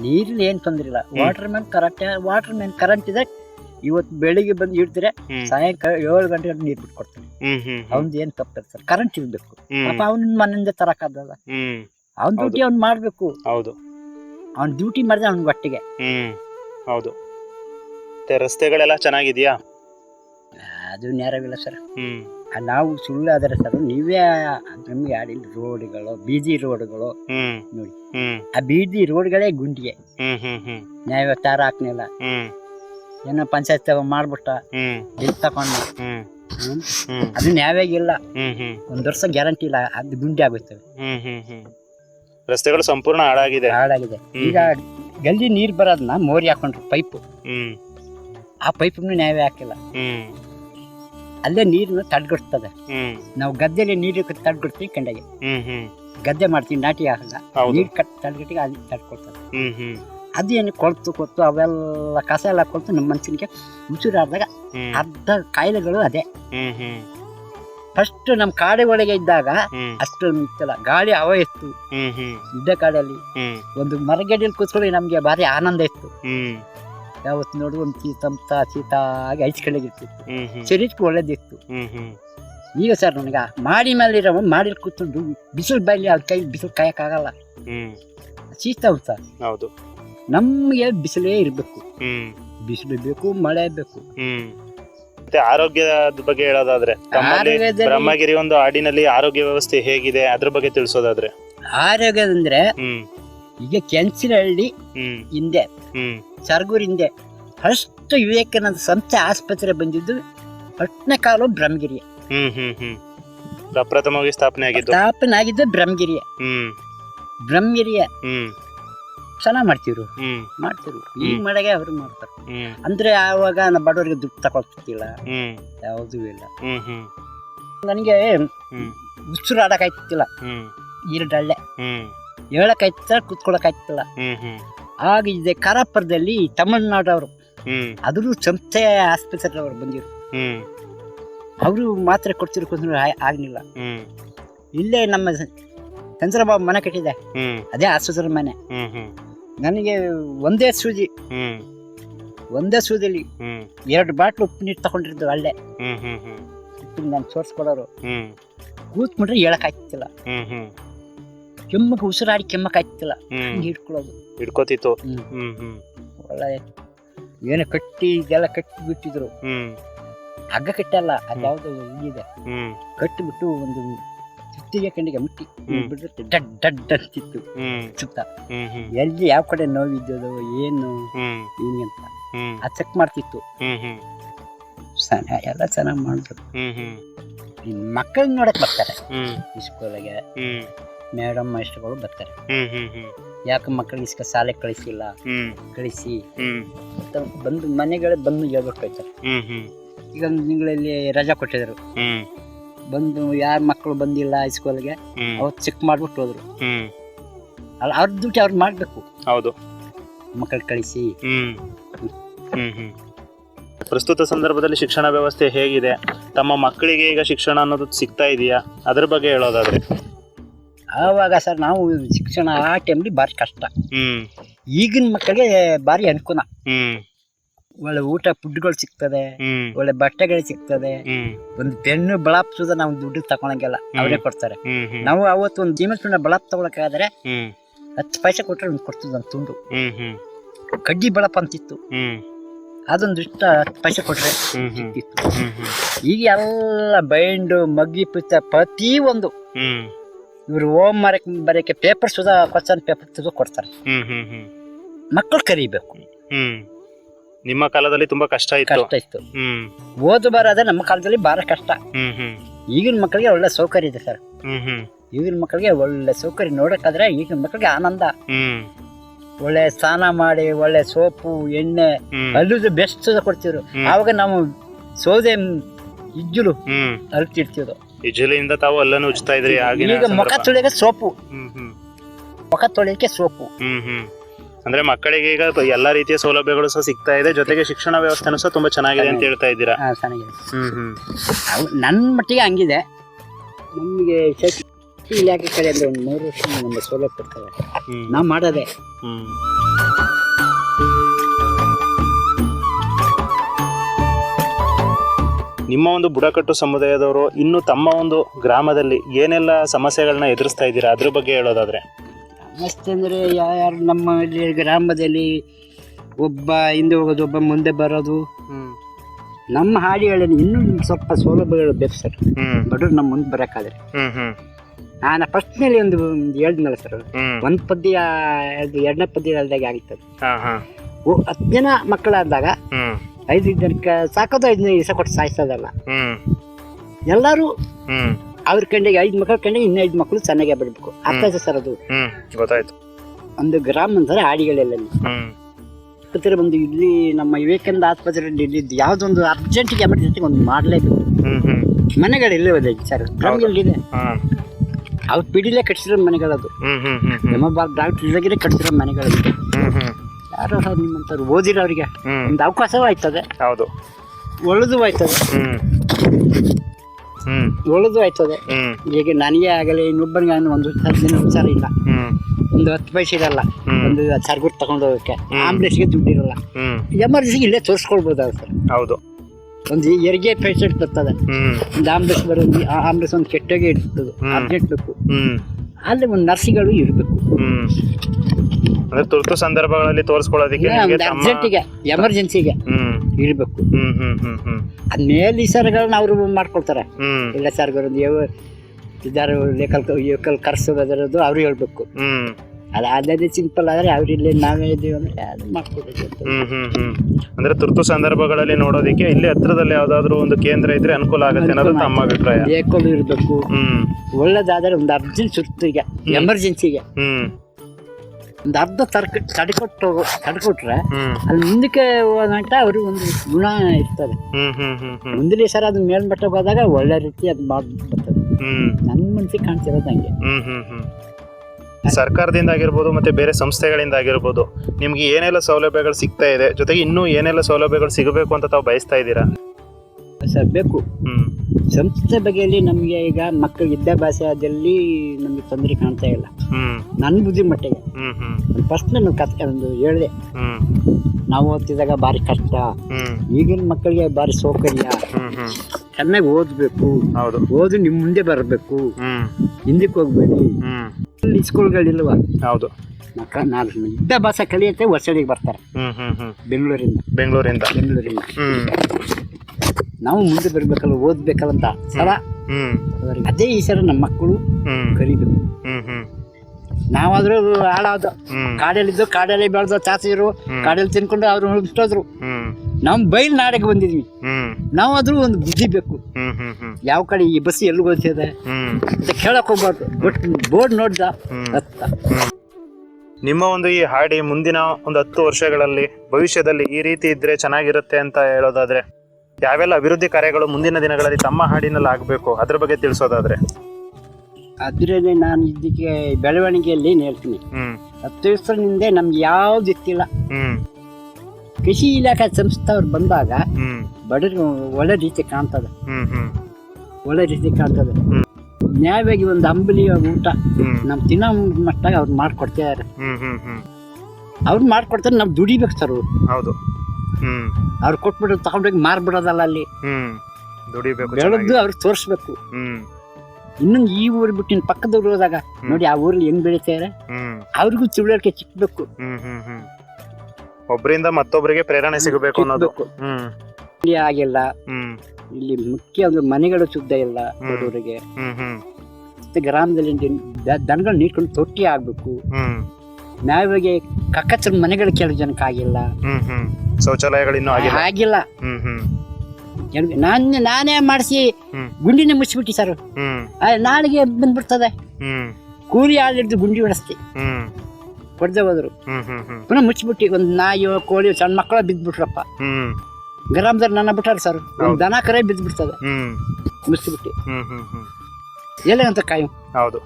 ನೀರಿಲ್ಲ ಏನ್ ತೊಂದ್ರೆ ಇಲ್ಲ. Water man correct water man current ಇದೆ. ಇವತ್ತು ಬೆಳಿಗ್ಗೆ ಬಂದು ಇಡ್ತಾರೆ ಹ್ಮ್. ಸಾಯಂಕಾಲ ಏಳು ಗಂಟೆ ನೀರು ಬಿಟ್ಕೊಡ್ತಾನೆ ಹ್ಮ್ ಹ್ಮ್ ಹ್ಮ್. ಅವ್ನ್ದು ಏನ್ ಸರ್ ಕರೆಂಟ್ ಇರ್ಬೇಕು. ಹ್ಮ್. ಪಾಪ ಅವ್ನ ಮನೆಯಿಂದ ತರಕಾಗಲ್ಲ ಹ್ಮ್. ಅವ್ನ ಡ್ಯೂಟಿ ಅವ್ನ್ ಮಾಡ್ಬೇಕು. ಹೌದು. ಅವ್ನ್ ಡ್ಯೂಟಿ ಮಾಡಿದ್ರೆ ಅವ್ನ ಒಟ್ಟಿಗೆ. ಹ್ಮ್. ಹೌದು. ಮತ್ತೆ ರಸ್ತೆಗಳೆಲ್ಲ ಚೆನ್ನಾಗಿದ್ಯಾ? ಅದು ನೇರವಿಲ್ಲ ಸರ್. ಹ್ಮ್. ನಾವು ಸುಳ್ಳು ಆದರೆ ಸರ್ ನೀವೇ ನಮಗೆ ಆಡಿಲ್ಲ ರೋಡ್ಗಳು ಬೀದಿ ರೋಡ್ಗಳು ನೋಡಿ. ಆ ಬೀದಿ ರೋಡ್ಗಳೇ ಗುಂಡಿಗೆ. ನಾವ್ ತಾರ ಹಾಕ್ನಿಲ್ಲ ಏನೋ ಪಂಚಾಯತ್ ಮಾಡ್ಬಿಟ್ಟ. ಬಿಲ್ ತಗೊಂಡು. ಅದು ನಾವೇಗಿಲ್ಲ ಒಂದ್ ವರ್ಷ ಗ್ಯಾರಂಟಿ ಇಲ್ಲ. ಅದು ಗುಂಡಿ ಆಗುತ್ತವೆ ರಸ್ತೆಗಳು ಸಂಪೂರ್ಣ ಹಾಳಾಗಿದೆ. ಹಾಳಾಗಿದೆ. ಈಗ ಗಲ್ಲಿ ನೀರ್ ಬರೋದನ್ನ ಮೋರಿ ಹಾಕೊಂಡ್ರು ಪೈಪ್. ಆ ಪೈಪ್ ನಾವೇ ಹಾಕಿಲ್ಲ. ಅಲ್ಲೇ ನೀರನ್ನು ತಡ್ಗಡ್ತದೆ ನಾವು ಗದ್ದೆಲಿ ನೀರು ತಡ್ಗಡ್ತೀವಿ ಕಂಡಗೆ. ಗದ್ದೆ ಮಾಡ್ತೀವಿ ನಾಟಿ ಆಗಲ್ಲ ನೀರು ಕಟ್ ತಡ್ಗಟ್ಟಿಗೆ ಅಲ್ಲಿ ತಡ್ಕೊಡ್ತದೆ ಅದೇನು ಕೊಳ್ತು ಕೊತ್ತು ಅವೆಲ್ಲ ಕಸ ಎಲ್ಲ ಕೊಳ್ತು ನಮ್ಮ ಮನುಷ್ಯನಿಗೆ ಉಸಿರಾಡಿದಾಗ ಹ್ಮ್. ಅರ್ಧ ಕಾಯಿಲೆಗಳು ಅದೇ. ಫಸ್ಟ್ ನಮ್ಮ ಕಾಡೆ ಒಳಗೆ ಇದ್ದಾಗ ಅಷ್ಟು ಇತ್ತಲ್ಲ ಗಾಳಿ ಅವ ಇತ್ತು. ಇದ್ದ ಕಾಡಲ್ಲಿ ಒಂದು ಮರಗಡಿಯಲ್ಲಿ ಕೂತ್ಕೊಳ್ಳಿ ನಮ್ಗೆ ಭಾರಿ ಆನಂದ ಇತ್ತು. ಹ್ಮ್. ಯಾವತ್ತು ನೋಡು ಒಂದು ಚೀ ಶೀತ ಚೀತಾಗಿ ಹ್ಮ್ ಶರೀರಕ್ಕೆ ಒಳ್ಳೇದಿತ್ತು. ಈಗ ಸರ್ ನನಗೆ ಮಾಡಿ ಮೇಲೆ ಇರೋ ಮಾಡಿ ಕೂತ್ಕೊಂಡು ಬಿಸಿಲು ಬೈಲಿ ಅದು ಕೈ ಬಿಸಿಲು ಕಾಯಕ್ಕಾಗಲ್ಲ. ಶೀತ ಸರ್. ಹೌದು. ನಮಗೆ ಬಿಸಿಲೇ ಇರಬೇಕು. ಬಿಸಿಲು ಬೇಕು ಮಳೆ ಬೇಕು. ಮತ್ತೆ ಆರೋಗ್ಯದ ಬಗ್ಗೆ ಹೇಳೋದಾದ್ರೆ ಬ್ರಹ್ಮಗಿರಿ ಒಂದು ಹಾಡಿನಲ್ಲಿ ಆರೋಗ್ಯ ವ್ಯವಸ್ಥೆ ಹೇಗಿದೆ ಅದ್ರ ಬಗ್ಗೆ ತಿಳಿಸೋದಾದ್ರೆ. ಆರೋಗ್ಯದಂದ್ರೆ ಹ್ಮ್. ಈಗ ಕೆಂಚಿನಹಳ್ಳಿ ಹಿಂದೆ ಸರ್ಗೂರ್ ಹಿಂದೆ ಅಷ್ಟು ವಿವೇಕಾನಂದ ಸಂಸ್ಥೆ ಆಸ್ಪತ್ರೆ ಬಂದಿದ್ದು ಹತ್ತನೇ ಕಾಲು ಬ್ರಹ್ಮಗಿರಿ ಹ್ಮ್ ಹ್ಮ್. ಹ್ಮ್ ಪ್ರಪ್ರಥಮವಾಗಿ ಸ್ಥಾಪನೆ ಆಗಿದ್ದು. ಸ್ಥಾಪನೆ ಆಗಿದ್ದು ಬ್ರಹ್ಮಗಿರಿಯ. ಹ್ಮ್. ಬ್ರಹ್ಮಗಿರಿಯ. ಚೆನ್ನಾಗಿ ಮಾಡ್ತಿವ್ರು. ಹ್ಮ್. ಮಾಡ್ತಿರು ಈಗ ಮಾಡಾಗೆ ಅವ್ರು ಮಾಡ್ತಾರೆ. ಅಂದ್ರೆ ಆವಾಗ ನಮ್ಮ ಬಡವರಿಗೆ ದುಡ್ಡು ತಗೊಳ್ತಿಲ್ಲ ಹ್ಮ್. ಯಾವುದೂ ಇಲ್ಲ. ನನಗೆ ಉಸಿರು ಉಸಿರಾಡಕ್ಕಾಯ್ತಿಲ್ಲ ಹ್ಮ್. ಈರಡಳ್ಳೆ ಹೇಳಕ್ಕಾಯ್ತಿಲ್ಲ ಕುತ್ಕೊಳಕ್ಕಾಯ್ತಲ್ಲ ಆಗ ಇದೆ ಕರಾಪುರದಲ್ಲಿ ತಮಿಳ್ನಾಡವರು ಅದ್ರ ಸಂಸ್ಥೆ ಆಸ್ಪತ್ರೆ ಅವರು ಬಂದಿರು ಅವರು ಮಾತ್ರೆ ಕೊಡ್ತಿರ್ಕೊಂಡ್ರು ಆಗ್ಲಿಲ್ಲ. ಇಲ್ಲೇ ನಮ್ಮ ಚಂದ್ರಬಾಬು ಮನೆ ಕಟ್ಟಿದೆ. ಅದೇ ಆಸ್ಪತ್ರೆ ಮನೆ. ನನಗೆ ಒಂದೇ ಸೂಜಿ. ಒಂದೇ ಸೂಜಿಲಿ ಎರಡು ಬಾಟ್ಲು ಉಪ್ಪು ನೀರು ತಗೊಂಡಿದ್ದು ಅಲ್ಲೇ. ನಾನು ತೋರಿಸ್ಕೊಡೋರು ಕೂತ್ಕೊಂಡ್ರೆ ಕೂತ್ಬಿಟ್ರೆ ಕೆಮ್ಮಕ್ಕೆ ಉಸಿರಾಡಿ ಕೆಮ್ಮಕ್ ಆಯ್ತಿಲ್ಲ ಹಂಗೆ ಹಿಡ್ಕೊಳ್ಳೋದು ಹಿಡ್ಕೋತಿತ್ತು. ಒಳ್ಳೆ ಏನೋ ಕಟ್ಟಿ ಇದೆಲ್ಲ ಕಟ್ಟಿ ಬಿಟ್ಟಿದ್ರು ಹಗ್ಗ ಕಟ್ಟಲ್ಲ ಅದ್ಯಾವುದೋ ಇದೆ ಹ್ಮ್. ಕಟ್ಟಿಬಿಟ್ಟು ಒಂದು ಸುತ್ತಿಗೆ ಕಂಡಿಗೆ ಮುಟ್ಟಿ ಬಿಡುತ್ತೆ ಬಿಟ್ಟಿರುತ್ತೆ ಡಡ್ ಡಡ್ ಅಂತಿತ್ತು. ಸುತ್ತ. ಎಲ್ಲಿ ಯಾವ ಕಡೆ ನೋವಿದ್ದದು ಏನು ಹಿಂಗೆ ಅಂತ. ಅದು ಚೆಕ್ ಮಾಡ್ತಿತ್ತು. ಎಲ್ಲ ಚೆನ್ನಾಗಿ ಮಾಡಿದ್ರು. ಮಕ್ಕಳನ್ನ ನೋಡಕ್ ಬರ್ತಾರೆ. ಸ್ಕೂಲಿಗೆ ಮೇಡಮ್ ಮಾಸ್ಟರ್ಗಳು ಬರ್ತಾರೆ. ಹ್ಮ್ ಹ್ಮ್ ಹ್ಮ್. ಯಾಕೆ ಮಕ್ಕಳಿಗೆ ಇಸ್ಕ ಶಾಲೆ ಕಳಿಸಿಲ್ಲ? ಹ್ಮ್. ಕಳಿಸಿ. ಹ್ಮ್. ಅಂತ ಬಂದು ಮನೆಗಳೇ ಬಂದು ಹೇಳ್ಬಿಟ್ಟು ಹೋಯ್ತಾರೆ. ಹ್ಮ್ ಹ್ಮ್. ಈಗ ಒಂದು ತಿಂಗಳಲ್ಲಿ ರಜಾ ಕೊಟ್ಟಿದ್ರು ಹ್ಮ್. ಬಂದು ಯಾರ ಮಕ್ಕಳು ಬಂದಿಲ್ಲ ಸ್ಕೂಲ್ಗೆ ಹ್ಮ್. ಅವ್ರು ಚೆಕ್ ಮಾಡ್ಬಿಟ್ಟು ಹೋದ್ರು. ಹ್ಮ್. ಅಲ್ಲ ಅವ್ರ ದುಡ್ಡು ಅವ್ರು ಮಾಡಬೇಕು. ಹೌದು. ಮಕ್ಕಳು ಕಳಿಸಿ. ಹ್ಮ್. ಹ್ಮ್ ಹ್ಮ್. ಪ್ರಸ್ತುತ ಸಂದರ್ಭದಲ್ಲಿ ಶಿಕ್ಷಣ ವ್ಯವಸ್ಥೆ ಹೇಗಿದೆ? ತಮ್ಮ ಮಕ್ಕಳಿಗೆ ಈಗ ಶಿಕ್ಷಣ ಅನ್ನೋದು ಸಿಗ್ತಾ ಇದೆಯಾ? ಅದ್ರ ಬಗ್ಗೆ ಹೇಳೋದಾದ್ರೆ. ಆವಾಗ ಸರ್ ನಾವು ಶಿಕ್ಷಣ ಆ ಟೈಮ್ಲಿ ಭಾರಿ ಕಷ್ಟ. ಈಗಿನ ಮಕ್ಕಳಿಗೆ ಭಾರಿ ಅನುಕೂಲ. ಒಳ್ಳೆ ಊಟ ಫುಡ್ಗಳು ಸಿಗ್ತದೆ ಒಳ್ಳೆ ಬಟ್ಟೆಗಳು ಸಿಗ್ತದೆ. ಒಂದು ಪೆನ್ನು ಬಳಪ್ ಸುದ ನಾವು ದುಡ್ಡು ತಗೊಳಂಗಿಲ್ಲ. ಅವರೇ ಕೊಡ್ತಾರೆ. ನಾವು ಅವತ್ತು ಒಂದು ಜೀವನ ಸುಣ್ಣ ಬಳಪ್ ತಗೊಳಕಾದ್ರೆ ಹತ್ತು ಪೈಸೆ ಕೊಟ್ಟರೆ ಒಂದು ಕೊಡ್ತದೆ ಒಂದು ತುಂಡು. ಕಡ್ಡಿ ಬಳಪ್ ಅಂತಿತ್ತು. ಅದೊಂದು ಇಷ್ಟ ಹತ್ತು ಪೈಸೆ ಕೊಟ್ರೆ ಸಿಕ್ತಿತ್ತು. ಈಗ ಎಲ್ಲ ಬೈಂಡು ಮಗ್ಗಿ ಪಿತ್ತ ಪ್ರತಿ ಒಂದು ಇವರು ಹೋಮ್ ವರ್ಕ್ ಬರೋಕ್ಕೆ ಪೇಪರ್ ಸುಧಾ ಕ್ವಶನ್ ಪೇಪರ್ ತೆಗೆದು ಕೊಡ್ತಾರೆ. ಹ್ಮ್ ಹ್ಮ್ ಹ್ಮ್. ಮಕ್ಕಳು ಕರಿಬೇಕು. ಹ್ಮ್. ನಿಮ್ಮ ಕಾಲದಲ್ಲಿ ತುಂಬಾ ಕಷ್ಟ ಇತ್ತು. ಕಷ್ಟ ಇತ್ತು. ಹ್ಮ್. ಓದು ಬರೋದೇ ನಮ್ಮ ಕಾಲದಲ್ಲಿ ಭಾಳ ಕಷ್ಟ. ಹ್ಮ್ ಹ್ಮ್. ಈಗಿನ ಮಕ್ಕಳಿಗೆ ಒಳ್ಳೆ ಸೌಕರ್ಯ ಇದೆ ಸರ್. ಹ್ಮ್ ಹ್ಮ್. ಈಗಿನ ಮಕ್ಕಳಿಗೆ ಒಳ್ಳೆ ಸೌಕರ್ಯ ನೋಡಕ್ಕಾದ್ರೆ ಈಗಿನ ಮಕ್ಕಳಿಗೆ ಆನಂದ. ಹ್ಮ್. ಒಳ್ಳೆ ಸ್ನಾನ ಮಾಡಿ ಒಳ್ಳೆ ಸೋಪು ಎಣ್ಣೆ ಹ್ಮ್. ಅಲ್ಲುದು ಬೆಸ್ಟ್ ಕೊಡ್ತಿದ್ರು. ಹ್ಮ್. ಆವಾಗ ನಾವು ಸೋದೆ ಇಜ್ಜುಲು ಹ್ಮ್. ಇಜ್ಜಲಿಂದ ತಾವು ಅಲ್ಲನ್ನು ಉಜ್ತಾ ಇದ್ರಿ ಆಗಿನ ಈಗ ಮುಖ ಸಂದರ್ಭ. ತೊಳೆಯಕ್ಕೆ ಸೋಪು. ಹ್ಮ್ ಹ್ಮ್. ಮುಖ ತೊಳೆಯಕ್ಕೆ ಸೋಪು. ಹ್ಮ್ ಹ್ಮ್. ಅಂದ್ರೆ ಮಕ್ಕಳಿಗೆ ಈಗ ಎಲ್ಲಾ ರೀತಿಯ ಸೌಲಭ್ಯಗಳು ಸಹ ಸಿಗ್ತಾ ಇದೆ. ಜೊತೆಗೆ ಶಿಕ್ಷಣ ವ್ಯವಸ್ಥೆನೂ ಸಹ ತುಂಬಾ ಚೆನ್ನಾಗಿದೆ ಅಂತ ಹೇಳ್ತಾ ಇದ್ದೀರಾ? ಹಾ, ಚೆನ್ನಾಗಿದೆ. ಹ್ಮ್ ಹ್ಮ್. ಅವು ನನ್ನ ಮಟ್ಟಿಗೆ ಹಂಗಿದೆ. ನಮಗೆ ಶಕ್ತಿ ಇಲಾಖೆ ಕಡೆ ಒಂದು ಮೂರು ವರ್ಷ ಸೌಲಭ್ಯ ಕೊಡ್ತಾರೆ. ಹ್ಮ್. ನಾವು ಮಾಡೋದೇ. ಹ್ಮ್. ನಿಮ್ಮ ಒಂದು ಬುಡಕಟ್ಟು ಸಮುದಾಯದವರು ಇನ್ನು ತಮ್ಮ ಒಂದು ಗ್ರಾಮದಲ್ಲಿ ಏನೆಲ್ಲ ಸಮಸ್ಯೆಗಳನ್ನ ಎದುರಿಸ್ತಾ ಇದ್ದೀರಾ? ಅದ್ರ ಬಗ್ಗೆ ಹೇಳೋದಾದ್ರೆ. ಸಮಸ್ಯೆ ಅಂದರೆ ಯಾರು ನಮ್ಮ ಇಲ್ಲಿ ಗ್ರಾಮದಲ್ಲಿ ಒಬ್ಬ ಹಿಂದೆ ಹೋಗೋದು ಒಬ್ಬ ಮುಂದೆ ಬರೋದು. ನಮ್ಮ ಹಾಡಿಗಳಲ್ಲಿ ಇನ್ನೂ ಸ್ವಲ್ಪ ಸೌಲಭ್ಯಗಳು ಬೇಕು ಸರ್. ಬಡವ್ರು ನಮ್ಮ ಮುಂದೆ ಬರೋಕ್ಕಾದ್ರೆ. ನಾನು ಫಸ್ಟ್ನಲ್ಲಿ ಒಂದು ಒಂದು ಹೇಳಿದ್ನಲ್ಲ ಸರ್. ಒಂದ್ ಪದ್ಯ ಎರಡು ಎರಡನೇ ಪದ್ಯ ಆಗಿತ್ತು ಹತ್ತು ಜನ ಮಕ್ಕಳಾದಾಗ ಐದು ಜನಕ್ಕೆ ಸಾಕೋದು ಐದು ದಿವಸ ಕೊಟ್ಟು ಸಾಯಿಸೋದಲ್ಲ. ಎಲ್ಲರೂ ಅವ್ರ ಕಂಡಿಗೆ ಐದು ಮಕ್ಕಳ ಕಂಡಿಗೆ ಇನ್ನೂ ಐದು ಮಕ್ಕಳು ಚೆನ್ನಾಗಿ ಬಿಡ್ಬೇಕು. ಅರ್ಥ ಸರ್ ಅದು? ಗೊತ್ತಾಯ್ತು. ಒಂದು ಗ್ರಾಮ ಅಂತಾರೆ ಹಾಡಿಗಳಲ್ಲಿ. ಆಸ್ಪತ್ರೆ ಬಂದು ಇಲ್ಲಿ ನಮ್ಮ ವಿವೇಕಾನಂದ ಆಸ್ಪತ್ರೆಯಲ್ಲಿ ಇಲ್ಲಿದ್ದು ಯಾವುದೊಂದು ಅರ್ಜೆಂಟಿಗೆ ಎಮರ್ಜೆನ್ಸಿಗೆ ಒಂದು ಮಾಡಲೇಬೇಕು. ಮನೆಗಳು ಇಲ್ಲೇ ಇದೆ ಸರ್. ಗ್ರಾಮಗಳಿದೆ ಅವ್ರು ಪಿಡಿಲೇ ಕಟ್ಸಿರೋ ಮನೆಗಳದು. ನಮ್ಮ ಡಾಕ್ಟರ್ ಇದ್ದಾಗಿರೇ ಕಟ್ಸಿರೋ ಮನೆಗಳಿದೆ. ಯಾರೋ ನಿಮ್ಮಂಥವ್ರು ಓದಿರೋರಿಗೆ ಹ್ಮ್. ಒಂದು ಅವಕಾಶವೂ ಆಯ್ತದೆ ಹೌದು. ಒಳ್ಳೆದು ಆಯ್ತದೆ ಹ್ಮ್. ಹ್ಮ್. ಒಳ್ಳೆದು ಆಯ್ತದೆ ಹ್ಮ್. ಈಗ ನನಗೆ ಆಗಲಿ ಇನ್ನೊಬ್ಬನಿಗೆ ಆಗಲಿ ಒಂದು ದಿನ ವಿಚಾರ ಇಲ್ಲ. ಹ್ಮ್. ಒಂದು ಹತ್ತು ಪೈಸೆ ಇರಲ್ಲ. ಹ್ಮ್. ಒಂದು ಸರ್ಗುಟ್ ತಗೊಂಡು ಹೋಗೋಕ್ಕೆ ಹ್ಮ್. ಆಂಬ್ಲೆನ್ಸ್ಗೆ ದುಡ್ಡು ಇರಲ್ಲ. ಹ್ಮ್. ಎಮರ್ಜೆನ್ಸಿಗೆ ಇಲ್ಲೇ ತೋರಿಸ್ಕೊಳ್ಬೋದು ಸರ್ ಹೌದು. ಒಂದು ಹೆರಿಗೆ ಪೇಷಂಟ್ ಬರ್ತದೆ. ಹ್ಮ್. ಒಂದು ಆಂಬ್ಲೆನ್ಸ್ ಬರೋದು ಆ ಆಂಬ್ಲೆನ್ಸ್ ಒಂದು ಕೆಟ್ಟೋಗಿ ಇರ್ತದೆ. ಹ್ಮ್. ಅರ್ಜೆಂಟ್ ಬೇಕು. ಹ್ಮ್. ಅಲ್ಲಿ ಒಂದು ನರ್ಸಿಗಳು ಇರಬೇಕು. ಹ್ಮ್. ಅಂದ್ರೆ ತುರ್ತು ಸಂದರ್ಭಗಳಲ್ಲಿ ತೋರಿಸ್ಕೊಳ್ಳೋದಕ್ಕೆ ನಿಮ್ಗೆ ಒಂದು ತಮ್ಮ ಅರ್ಜೆಂಟಿಗೆ ಎಮರ್ಜೆನ್ಸಿಗೆ ಹ್ಮ್. ಇರಬೇಕು ಹ್ಮ್ ಹ್ಮ್ ಹ್ಮ್ ಹ್ಮ್ ಅದ್ ಮೇಲ್ ಈ ಸರ್ಗಳನ್ನ ಅವರು ಮಾಡ್ಕೊಳ್ತಾರೆ. ಹ್ಮ್. ಇಲ್ಲ ಸರ್ಗಳು ಯಾವ ಇದಾರು ಲೇಖಲ್ ಕರ್ಸು ಕರ್ಸೋದಿರೋದು ಅವ್ರು ಹೇಳ್ಬೇಕು. ಹ್ಮ್. ಅಲ್ಲ ಅದೇ ಸಿಂಪಲ್ ಆದ್ರೆ ಅವ್ರು ಇಲ್ಲಿ ನಾವೇ ಇದೀವಿ ಅಂದ್ರೆ ಅದು ಮಾಡ್ಕೊಬೇಕು ಅಂತ. ಹ್ಮ್ ಹ್ಮ್ ಹ್ಮ್. ಅಂದ್ರೆ ತುರ್ತು ಸಂದರ್ಭಗಳಲ್ಲಿ ನೋಡೋದಿಕ್ಕೆ ಇಲ್ಲಿ ಹತ್ರದಲ್ಲಿ ಯಾವ್ದಾದ್ರು ಒಂದು ಕೇಂದ್ರ ಇದ್ರೆ ಅನುಕೂಲ ಆಗುತ್ತೆ ಅನ್ನೋದು ತಮ್ಮ ಅಭಿಪ್ರಾಯ. ವೆಹಿಕಲ್ ಇರಬೇಕು. ಹ್ಮ್. ಒಳ್ಳೇದಾದ್ರೆ ಒಂದು ಅರ್ಜೆಂಟ್ ಸುರ್ತಿಗೆ ಎಮರ್ಜೆನ್ಸಿಗೆ ಹ್ಮ್. ಒಂದು ಅರ್ಧ ತರ್ಕ ತಡೆಕೊಟ್ಟು ತಡೆಕೊಟ್ರೆ ಅಲ್ಲಿ ಮುಂದಕ್ಕೆ ಹೋದಂಟ ಅವ್ರಿಗೆ ಒಂದು ಗುಣ ಇರ್ತದೆ. ಮುಂದಿನ ಸರ ಅದು ಮೇಲ್ಮಟ್ಟಕ್ಕೆ ಹೋದಾಗ ಒಳ್ಳೆ ರೀತಿ ಅದು ಬರ್ತದೆ. ನನ್ನ ಮನ್ಸಿಗೆ ಕಾಣ್ತಿರೋದು ಹಂಗೆ. ಸರ್ಕಾರದಿಂದ ಆಗಿರ್ಬೋದು ಮತ್ತೆ ಬೇರೆ ಸಂಸ್ಥೆಗಳಿಂದ ಆಗಿರ್ಬೋದು ನಿಮ್ಗೆ ಏನೆಲ್ಲ ಸೌಲಭ್ಯಗಳು ಸಿಗ್ತಾ ಇದೆ ಜೊತೆಗೆ ಇನ್ನೂ ಏನೆಲ್ಲ ಸೌಲಭ್ಯಗಳು ಸಿಗಬೇಕು ಅಂತ ತಾವು ಬಯಸ್ತಾ ಇದ್ದೀರಾ? ಬೇಕು ಸಂಸ್ಕೃತ ಬಗೆಯಲ್ಲಿ ನಮಗೆ ಈಗ ಮಕ್ಕಳು ವಿದ್ಯಾಭ್ಯಾಸದಲ್ಲಿ ನಮಗೆ ತೊಂದರೆ ಕಾಣ್ತಾ ಇಲ್ಲ. ನನ್ನ ಬುದ್ಧಿ ಮಟ್ಟಿಗೆ. ಫಸ್ಟ್ ನಾನು ಕಥೆ ಒಂದು ಹೇಳಿದೆ. ನಾವು ಓದ್ತಿದ್ದಾಗ ಭಾರಿ ಕಷ್ಟ. ಈಗಿನ ಮಕ್ಕಳಿಗೆ ಭಾರಿ ಸೌಕರ್ಯ. ಚೆನ್ನಾಗಿ ಓದಬೇಕು. ಹೌದು. ಓದು ನಿಮ್ಮ ಮುಂದೆ ಬರಬೇಕು. ಹಿಂದಕ್ಕೆ ಹೋಗ್ಬೇಡಿ. ಸ್ಕೂಲ್ಗಳಿಲ್ವ ಹೌದು. ವಿದ್ಯಾಭ್ಯಾಸ ಕಲಿಯತ್ತೆ ವರ್ಷಡಿಗೆ ಬರ್ತಾರೆ. ಬೆಂಗಳೂರಿಂದ. ಬೆಂಗಳೂರಿಂದ. ಬೆಂಗಳೂರಿಂದ. ನಾವು ಮುಂದೆ ಬರ್ಬೇಕಲ್ಲ ಓದ್ಬೇಕಲ್ಲ ಅಂತ. ಸಲ ಹ್ಮ್. ಅವರಿಗೆ ಅದೇ ಈ ಸಲ ನಮ್ಮ ಮಕ್ಕಳು ಕಲಿಬೇಕು ನಾವಾದ್ರೂ ಹಾಳಾದ ಕಾಡಲ್ಲಿ ಇದ್ದು ಕಾಡಲ್ಲಿ ಬೆಳೆದ ಹ್ಮ್. ಕಾಡಲ್ಲಿ ತಿನ್ಕೊಂಡು ಅವ್ರು ಹುಟ್ಟಿದ್ರು. ನಮ್ ಬೈಲ್ ನಾಡಿಗೆ ಬಂದಿದ್ವಿ. ನಾವಾದ್ರೂ ಒಂದು ಬುದ್ಧಿ ಬೇಕು. ಯಾವ ಕಡೆ ಈ ಬಸ್ ಎಲ್ಲಿ ಹೋಗ್ತಿದೆ? ಅಂತ ಕೇಳಕ್ ಹೋಗ್ಬಾರ್ದು. ಬಟ್ ಬೋರ್ಡ್ ನೋಡ್ದ ಹ್ಮ್. ನಿಮ್ಮ ಒಂದು ಈ ಹಾಡಿ ಮುಂದಿನ ಒಂದು ಹತ್ತು ವರ್ಷಗಳಲ್ಲಿ ಭವಿಷ್ಯದಲ್ಲಿ ಈ ರೀತಿ ಇದ್ರೆ ಚೆನ್ನಾಗಿರುತ್ತೆ ಅಂತ ಹೇಳೋದಾದ್ರೆ? ಯಾವೆಲ್ಲ ಅಭಿವೃದ್ಧಿ ಕಾರ್ಯಗಳು ಮುಂದಿನ ದಿನಗಳಲ್ಲಿ ತಮ್ಮ ಹಾಡಿನಲ್ಲಿ ಆಗಬೇಕು? ಅದ್ರ ಬಗ್ಗೆ ತಿಳಿಸೋದಾದ್ರೆ. ಅದರಲ್ಲಿ ನಾನು ಇದಕ್ಕೆ ಬೆಳವಣಿಗೆಯಲ್ಲಿ ಹೇಳ್ತೀನಿ. ಹತ್ತು ವರ್ಷದಿಂದ ನಮ್ಗೆ ಯಾವ್ದು ಇತ್ತಿಲ್ಲ ಕೃಷಿ ಇಲಾಖೆ ಸಂಸ್ಥೆ ಅವ್ರು ಬಂದಾಗ ಬಡ ಒಳ್ಳೆ ರೀತಿ ಕಾಣ್ತದೆ. ಒಳ್ಳೆ ರೀತಿ ಕಾಣ್ತದೆ. ನ್ಯಾಯವಾಗಿ ಒಂದು ಅಂಬಲಿ ಊಟ ನಮ್ಮ ನಮ್ ತಿನ್ನೋ ಮಟ್ಟಾಗ ಅವ್ರು ಹ್ಮ್ ಹ್ಮ್. ಅವ್ರು ಮಾಡ್ಕೊಡ್ತಾರೆ ನಾವು ದುಡಿಬೇಕು ಸರ್ ಅವರು. ಹೌದು. ಹ್ಮ್. ಅವ್ರು ಕೊಟ್ಬಿಟ್ಟು ತಗೊಂಡೋಗಿ ಮಾರ್ಬಿಡೋದಲ್ಲ ಅಲ್ಲಿ. ಹ್ಮ್. ದುಡಿಬೇಕು ಬೆಳೆದು. ಅವ್ರಿಗೆ ತೋರಿಸ್ಬೇಕು. ಹ್ಮ್. ಇನ್ನೊಂದು ಈ ಊರು ಬಿಟ್ಟು ಇನ್ನು ಪಕ್ಕದ ಊರು ಹೋದಾಗ ನೋಡಿ ಆ ಊರಲ್ಲಿ ಹೆಂಗ್ ಬೆಳಿತಾರೆ ಅವ್ರಿಗೂ ತಿಳುವಳಿಕೆ ಚಿಕ್ಕಬೇಕು ಒಬ್ಬರಿಂದ ಮತ್ತೊಬ್ಬರಿಗೆ ಪ್ರೇರಣೆ ಸಿಗಬೇಕು ಅನ್ನೋದು. ಇಲ್ಲಿ ಆಗಿಲ್ಲ. ಇಲ್ಲಿ ಮುಖ್ಯ ಒಂದು ಮನೆಗಳು ಶುದ್ಧ ಇಲ್ಲ. ಬಡವರಿಗೆ ಗ್ರಾಮದಲ್ಲಿ ದನಗಳು ನೀಡ್ಕೊಂಡು ತೊಟ್ಟಿ ಆಗ್ಬೇಕು. ನ್ಯಾಯವಾಗಿ ಕಕ್ಕಚ್ಚರ ಮನೆಗಳು ಕೆಲವು ಜನಕ್ಕೆ ಆಗಿಲ್ಲ. ಹ್ಮ್ ಹ್ಮ್. ಶೌಚಾಲಯಗಳಿನ್ನೂ ಆಗಿಲ್ಲ. ಆಗಿಲ್ಲ. ಹ್ಮ್ ಹ್ಮ್. ಜನಕ್ಕೆ ನಾನು ನಾನೇ ಮಾಡಿಸಿ ಹ್ಮ್. ಗುಂಡಿನೇ ಮುಚ್ಚಿಬಿಟ್ಟಿ ಸರ್. ಹ್ಮ್. ನಾಳೆಗೆ ಬಂದ್ಬಿಡ್ತದೆ. ಹ್ಮ್. ಕೂಲಿ ಆಳಿದ್ದು ಗುಂಡಿ ಹೊಡೆಸ್ತಿ. ಹ್ಮ್. ಹೋದ್ರು. ಹ್ಮ್ ಹ್ಮ್ ಹ್ಮ್. ಪುನಃ ಮುಚ್ಚಿಬಿಟ್ಟು ಒಂದು ನಾಯಿಯೋ ಕೋಳಿ ಸಣ್ಣ ಮಕ್ಕಳ ಬಿದ್ದ್ಬಿಟ್ರಪ್ಪ ಹ್ಮ್. ಗ್ರಾಮದಲ್ಲಿ ನನ್ನ ಬಿಟ್ಟಾರ ಸರ್. ಒಂದು ಹೌದು. ದನ ಕರೆ ಬಿದ್ದ್ಬಿಡ್ತದೆ ಹ್ಮ್. ಮುಚ್ಚಿಬಿಟ್ಟು. ಹ್ಮ್ ಹ್ಮ್ ಹ್ಮ್. ಎಲ್ಲ ಅಂತ ಕಾಯಂ? ಹೌದು.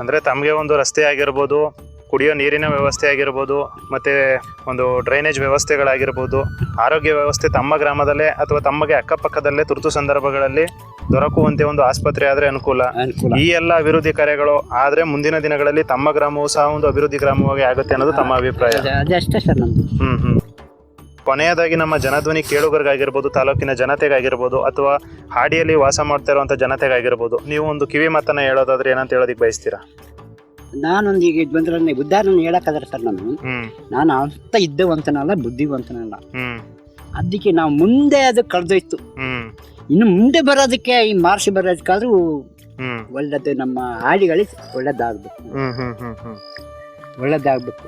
ಅಂದ್ರೆ ತಮಗೆ ಒಂದು ರಸ್ತೆ ಆಗಿರ್ಬೋದು ಕುಡಿಯೋ ನೀರಿನ ವ್ಯವಸ್ಥೆ ಆಗಿರ್ಬೋದು ಮತ್ತು ಒಂದು ಡ್ರೈನೇಜ್ ವ್ಯವಸ್ಥೆಗಳಾಗಿರ್ಬೋದು ಆರೋಗ್ಯ ವ್ಯವಸ್ಥೆ ತಮ್ಮ ಗ್ರಾಮದಲ್ಲೇ ಅಥವಾ ತಮಗೆ ಅಕ್ಕಪಕ್ಕದಲ್ಲೇ ತುರ್ತು ಸಂದರ್ಭಗಳಲ್ಲಿ ದೊರಕುವಂತೆ ಒಂದು ಆಸ್ಪತ್ರೆ ಆದರೆ ಅನುಕೂಲ. ಈ ಎಲ್ಲ ಅಭಿವೃದ್ಧಿ ಕಾರ್ಯಗಳು ಆದರೆ ಮುಂದಿನ ದಿನಗಳಲ್ಲಿ ತಮ್ಮ ಗ್ರಾಮವು ಸಹ ಒಂದು ಅಭಿವೃದ್ಧಿ ಗ್ರಾಮವಾಗಿ ಆಗುತ್ತೆ ಅನ್ನೋದು ತಮ್ಮ ಅಭಿಪ್ರಾಯ. ಹ್ಮ್ ಹ್ಮ್. ಕೊನೆಯದಾಗಿ ನಮ್ಮ ಜನಧ್ವನಿ ಕೇಳುಗರಿಗಾಗಿರ್ಬೋದು ತಾಲೂಕಿನ ಜನತೆಗಾಗಿರ್ಬೋದು ಅಥವಾ ಹಾಡಿಯಲ್ಲಿ ವಾಸ ಮಾಡ್ತಾ ಇರುವಂತ ಜನತೆಗಾಗಿರ್ಬೋದು ನೀವು ಒಂದು ಕಿವಿ ಮಾತನ್ನ ಹೇಳೋದಾದ್ರೆ ಏನಂತ ಹೇಳೋದಕ್ಕೆ ಬಯಸ್ತೀರಾ? ನಾನೊಂದು ಈಗ ಇದು ಬಂದ್ರೆ ಉದಾಹರಣೆ ಹೇಳಕ್ಕಾದ್ರೆ ಸರ್ ನಾನು. ನಾನು ಅಂತ ಇದ್ದವಂತನಲ್ಲ ಬುದ್ಧಿವಂತನಲ್ಲ. ಅದಕ್ಕೆ ನಾವು ಮುಂದೆ ಅದು ಕಳೆದೋಯ್ತು. ಇನ್ನು ಮುಂದೆ ಬರೋದಕ್ಕೆ ಈ ಮಾರ್ಷ್ ಬರೋದಕ್ಕಾದ್ರೂ ಒಳ್ಳೇದು ನಮ್ಮ ಹಾಡಿಗಳಿಗೆ ಒಳ್ಳೇದಾಗ್ಬೇಕು. ಒಳ್ಳೇದಾಗ್ಬೇಕು.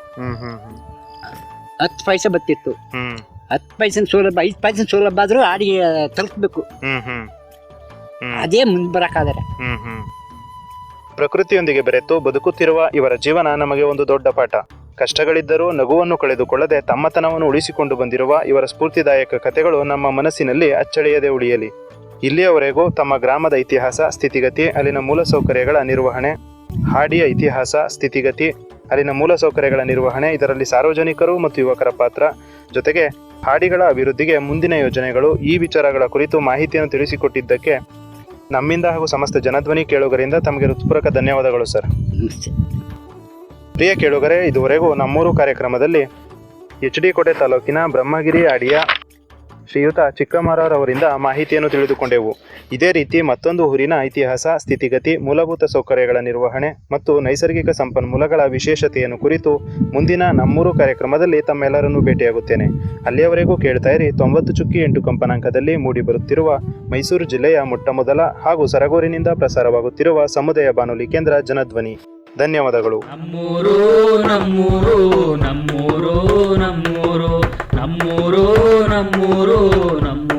ಹತ್ತು ಪೈಸೆ ಬತ್ತಿತ್ತು ಹತ್ತು ಪೈಸಿನ ಸೌಲಭ್ಯ ಐದು ಪೈಸಿನ ಸೌಲಭ್ಯ ಆದ್ರೂ ಹಾಡಿಗೆ ತಲುಪಬೇಕು. ಅದೇ ಮುಂದೆ ಬರೋಕ್ಕಾದರೆ. ಪ್ರಕೃತಿಯೊಂದಿಗೆ ಬೆರೆತು ಬದುಕುತ್ತಿರುವ ಇವರ ಜೀವನ ನಮಗೆ ಒಂದು ದೊಡ್ಡ ಪಾಠ. ಕಷ್ಟಗಳಿದ್ದರೂ ನಗುವನ್ನು ಕಳೆದುಕೊಳ್ಳದೆ ತಮ್ಮತನವನ್ನು ಉಳಿಸಿಕೊಂಡು ಬಂದಿರುವ ಇವರ ಸ್ಫೂರ್ತಿದಾಯಕ ಕಥೆಗಳು ನಮ್ಮ ಮನಸ್ಸಿನಲ್ಲಿ ಅಚ್ಚಳಿಯದೆ ಉಳಿಯಲಿ. ಇಲ್ಲಿಯವರೆಗೂ ತಮ್ಮ ಗ್ರಾಮದ ಇತಿಹಾಸ, ಸ್ಥಿತಿಗತಿ, ಅಲ್ಲಿನ ಮೂಲಸೌಕರ್ಯಗಳ ನಿರ್ವಹಣೆ, ಹಾಡಿಯ ಇತಿಹಾಸ, ಸ್ಥಿತಿಗತಿ, ಅಲ್ಲಿನ ಮೂಲಸೌಕರ್ಯಗಳ ನಿರ್ವಹಣೆ, ಇದರಲ್ಲಿ ಸಾರ್ವಜನಿಕರು ಮತ್ತು ಯುವಕರ ಪಾತ್ರ, ಜೊತೆಗೆ ಹಾಡಿಗಳ ಅಭಿವೃದ್ಧಿಗೆ ಮುಂದಿನ ಯೋಜನೆಗಳು ಈ ವಿಚಾರಗಳ ಕುರಿತು ಮಾಹಿತಿಯನ್ನು ತಿಳಿಸಿಕೊಟ್ಟಿದ್ದಕ್ಕೆ ನಮ್ಮಿಂದ ಹಾಗೂ ಸಮಸ್ತ ಜನಧ್ವನಿ ಕೇಳುಗರಿಂದ ತಮಗೆ ಹೃತ್ಪೂರ್ವಕ ಧನ್ಯವಾದಗಳು ಸರ್. ನಮಸ್ತೆ. ಪ್ರಿಯ ಕೇಳುಗರೆ ಇದುವರೆಗೂ ನಮ್ಮೂರು ಕಾರ್ಯಕ್ರಮದಲ್ಲಿ ಎಚ್ ಡಿ ಕೋಟೆ ತಾಲೂಕಿನ ಬ್ರಹ್ಮಗಿರಿ ಅಡಿಯ ಶ್ರೀಯುತ ಚಿಕ್ಕಮರವರಿಂದ ಮಾಹಿತಿಯನ್ನು ತಿಳಿದುಕೊಂಡೆವು. ಇದೇ ರೀತಿ ಮತ್ತೊಂದು ಊರಿನ ಇತಿಹಾಸ, ಸ್ಥಿತಿಗತಿ, ಮೂಲಭೂತ ಸೌಕರ್ಯಗಳ ನಿರ್ವಹಣೆ ಮತ್ತು ನೈಸರ್ಗಿಕ ಸಂಪನ್ಮೂಲಗಳ ವಿಶೇಷತೆಯನ್ನು ಕುರಿತು ಮುಂದಿನ ನಮ್ಮೂರು ಕಾರ್ಯಕ್ರಮದಲ್ಲಿ ತಮ್ಮೆಲ್ಲರನ್ನೂ ಭೇಟಿಯಾಗುತ್ತೇನೆ. ಅಲ್ಲಿಯವರೆಗೂ ಕೇಳ್ತಾ ಇರಿ ತೊಂಬತ್ತು ಚುಕ್ಕಿ ಎಂಟು ಕಂಪನಾಂಕದಲ್ಲಿ ಮೂಡಿಬರುತ್ತಿರುವ ಮೈಸೂರು ಜಿಲ್ಲೆಯ ಮೊಟ್ಟಮೊದಲ ಹಾಗೂ ಸರಗೂರಿನಿಂದ ಪ್ರಸಾರವಾಗುತ್ತಿರುವ ಸಮುದಾಯ ಬಾನುಲಿ ಕೇಂದ್ರ ಜನಧ್ವನಿ. ಧನ್ಯವಾದಗಳು. ನಮ್ಮೂರು ನಮ್ಮೂರು ನಮ್ಮೂರು. ನಮ್ಮೂರು ನಮ್ಮೂರು ನಮ್ಮೂರು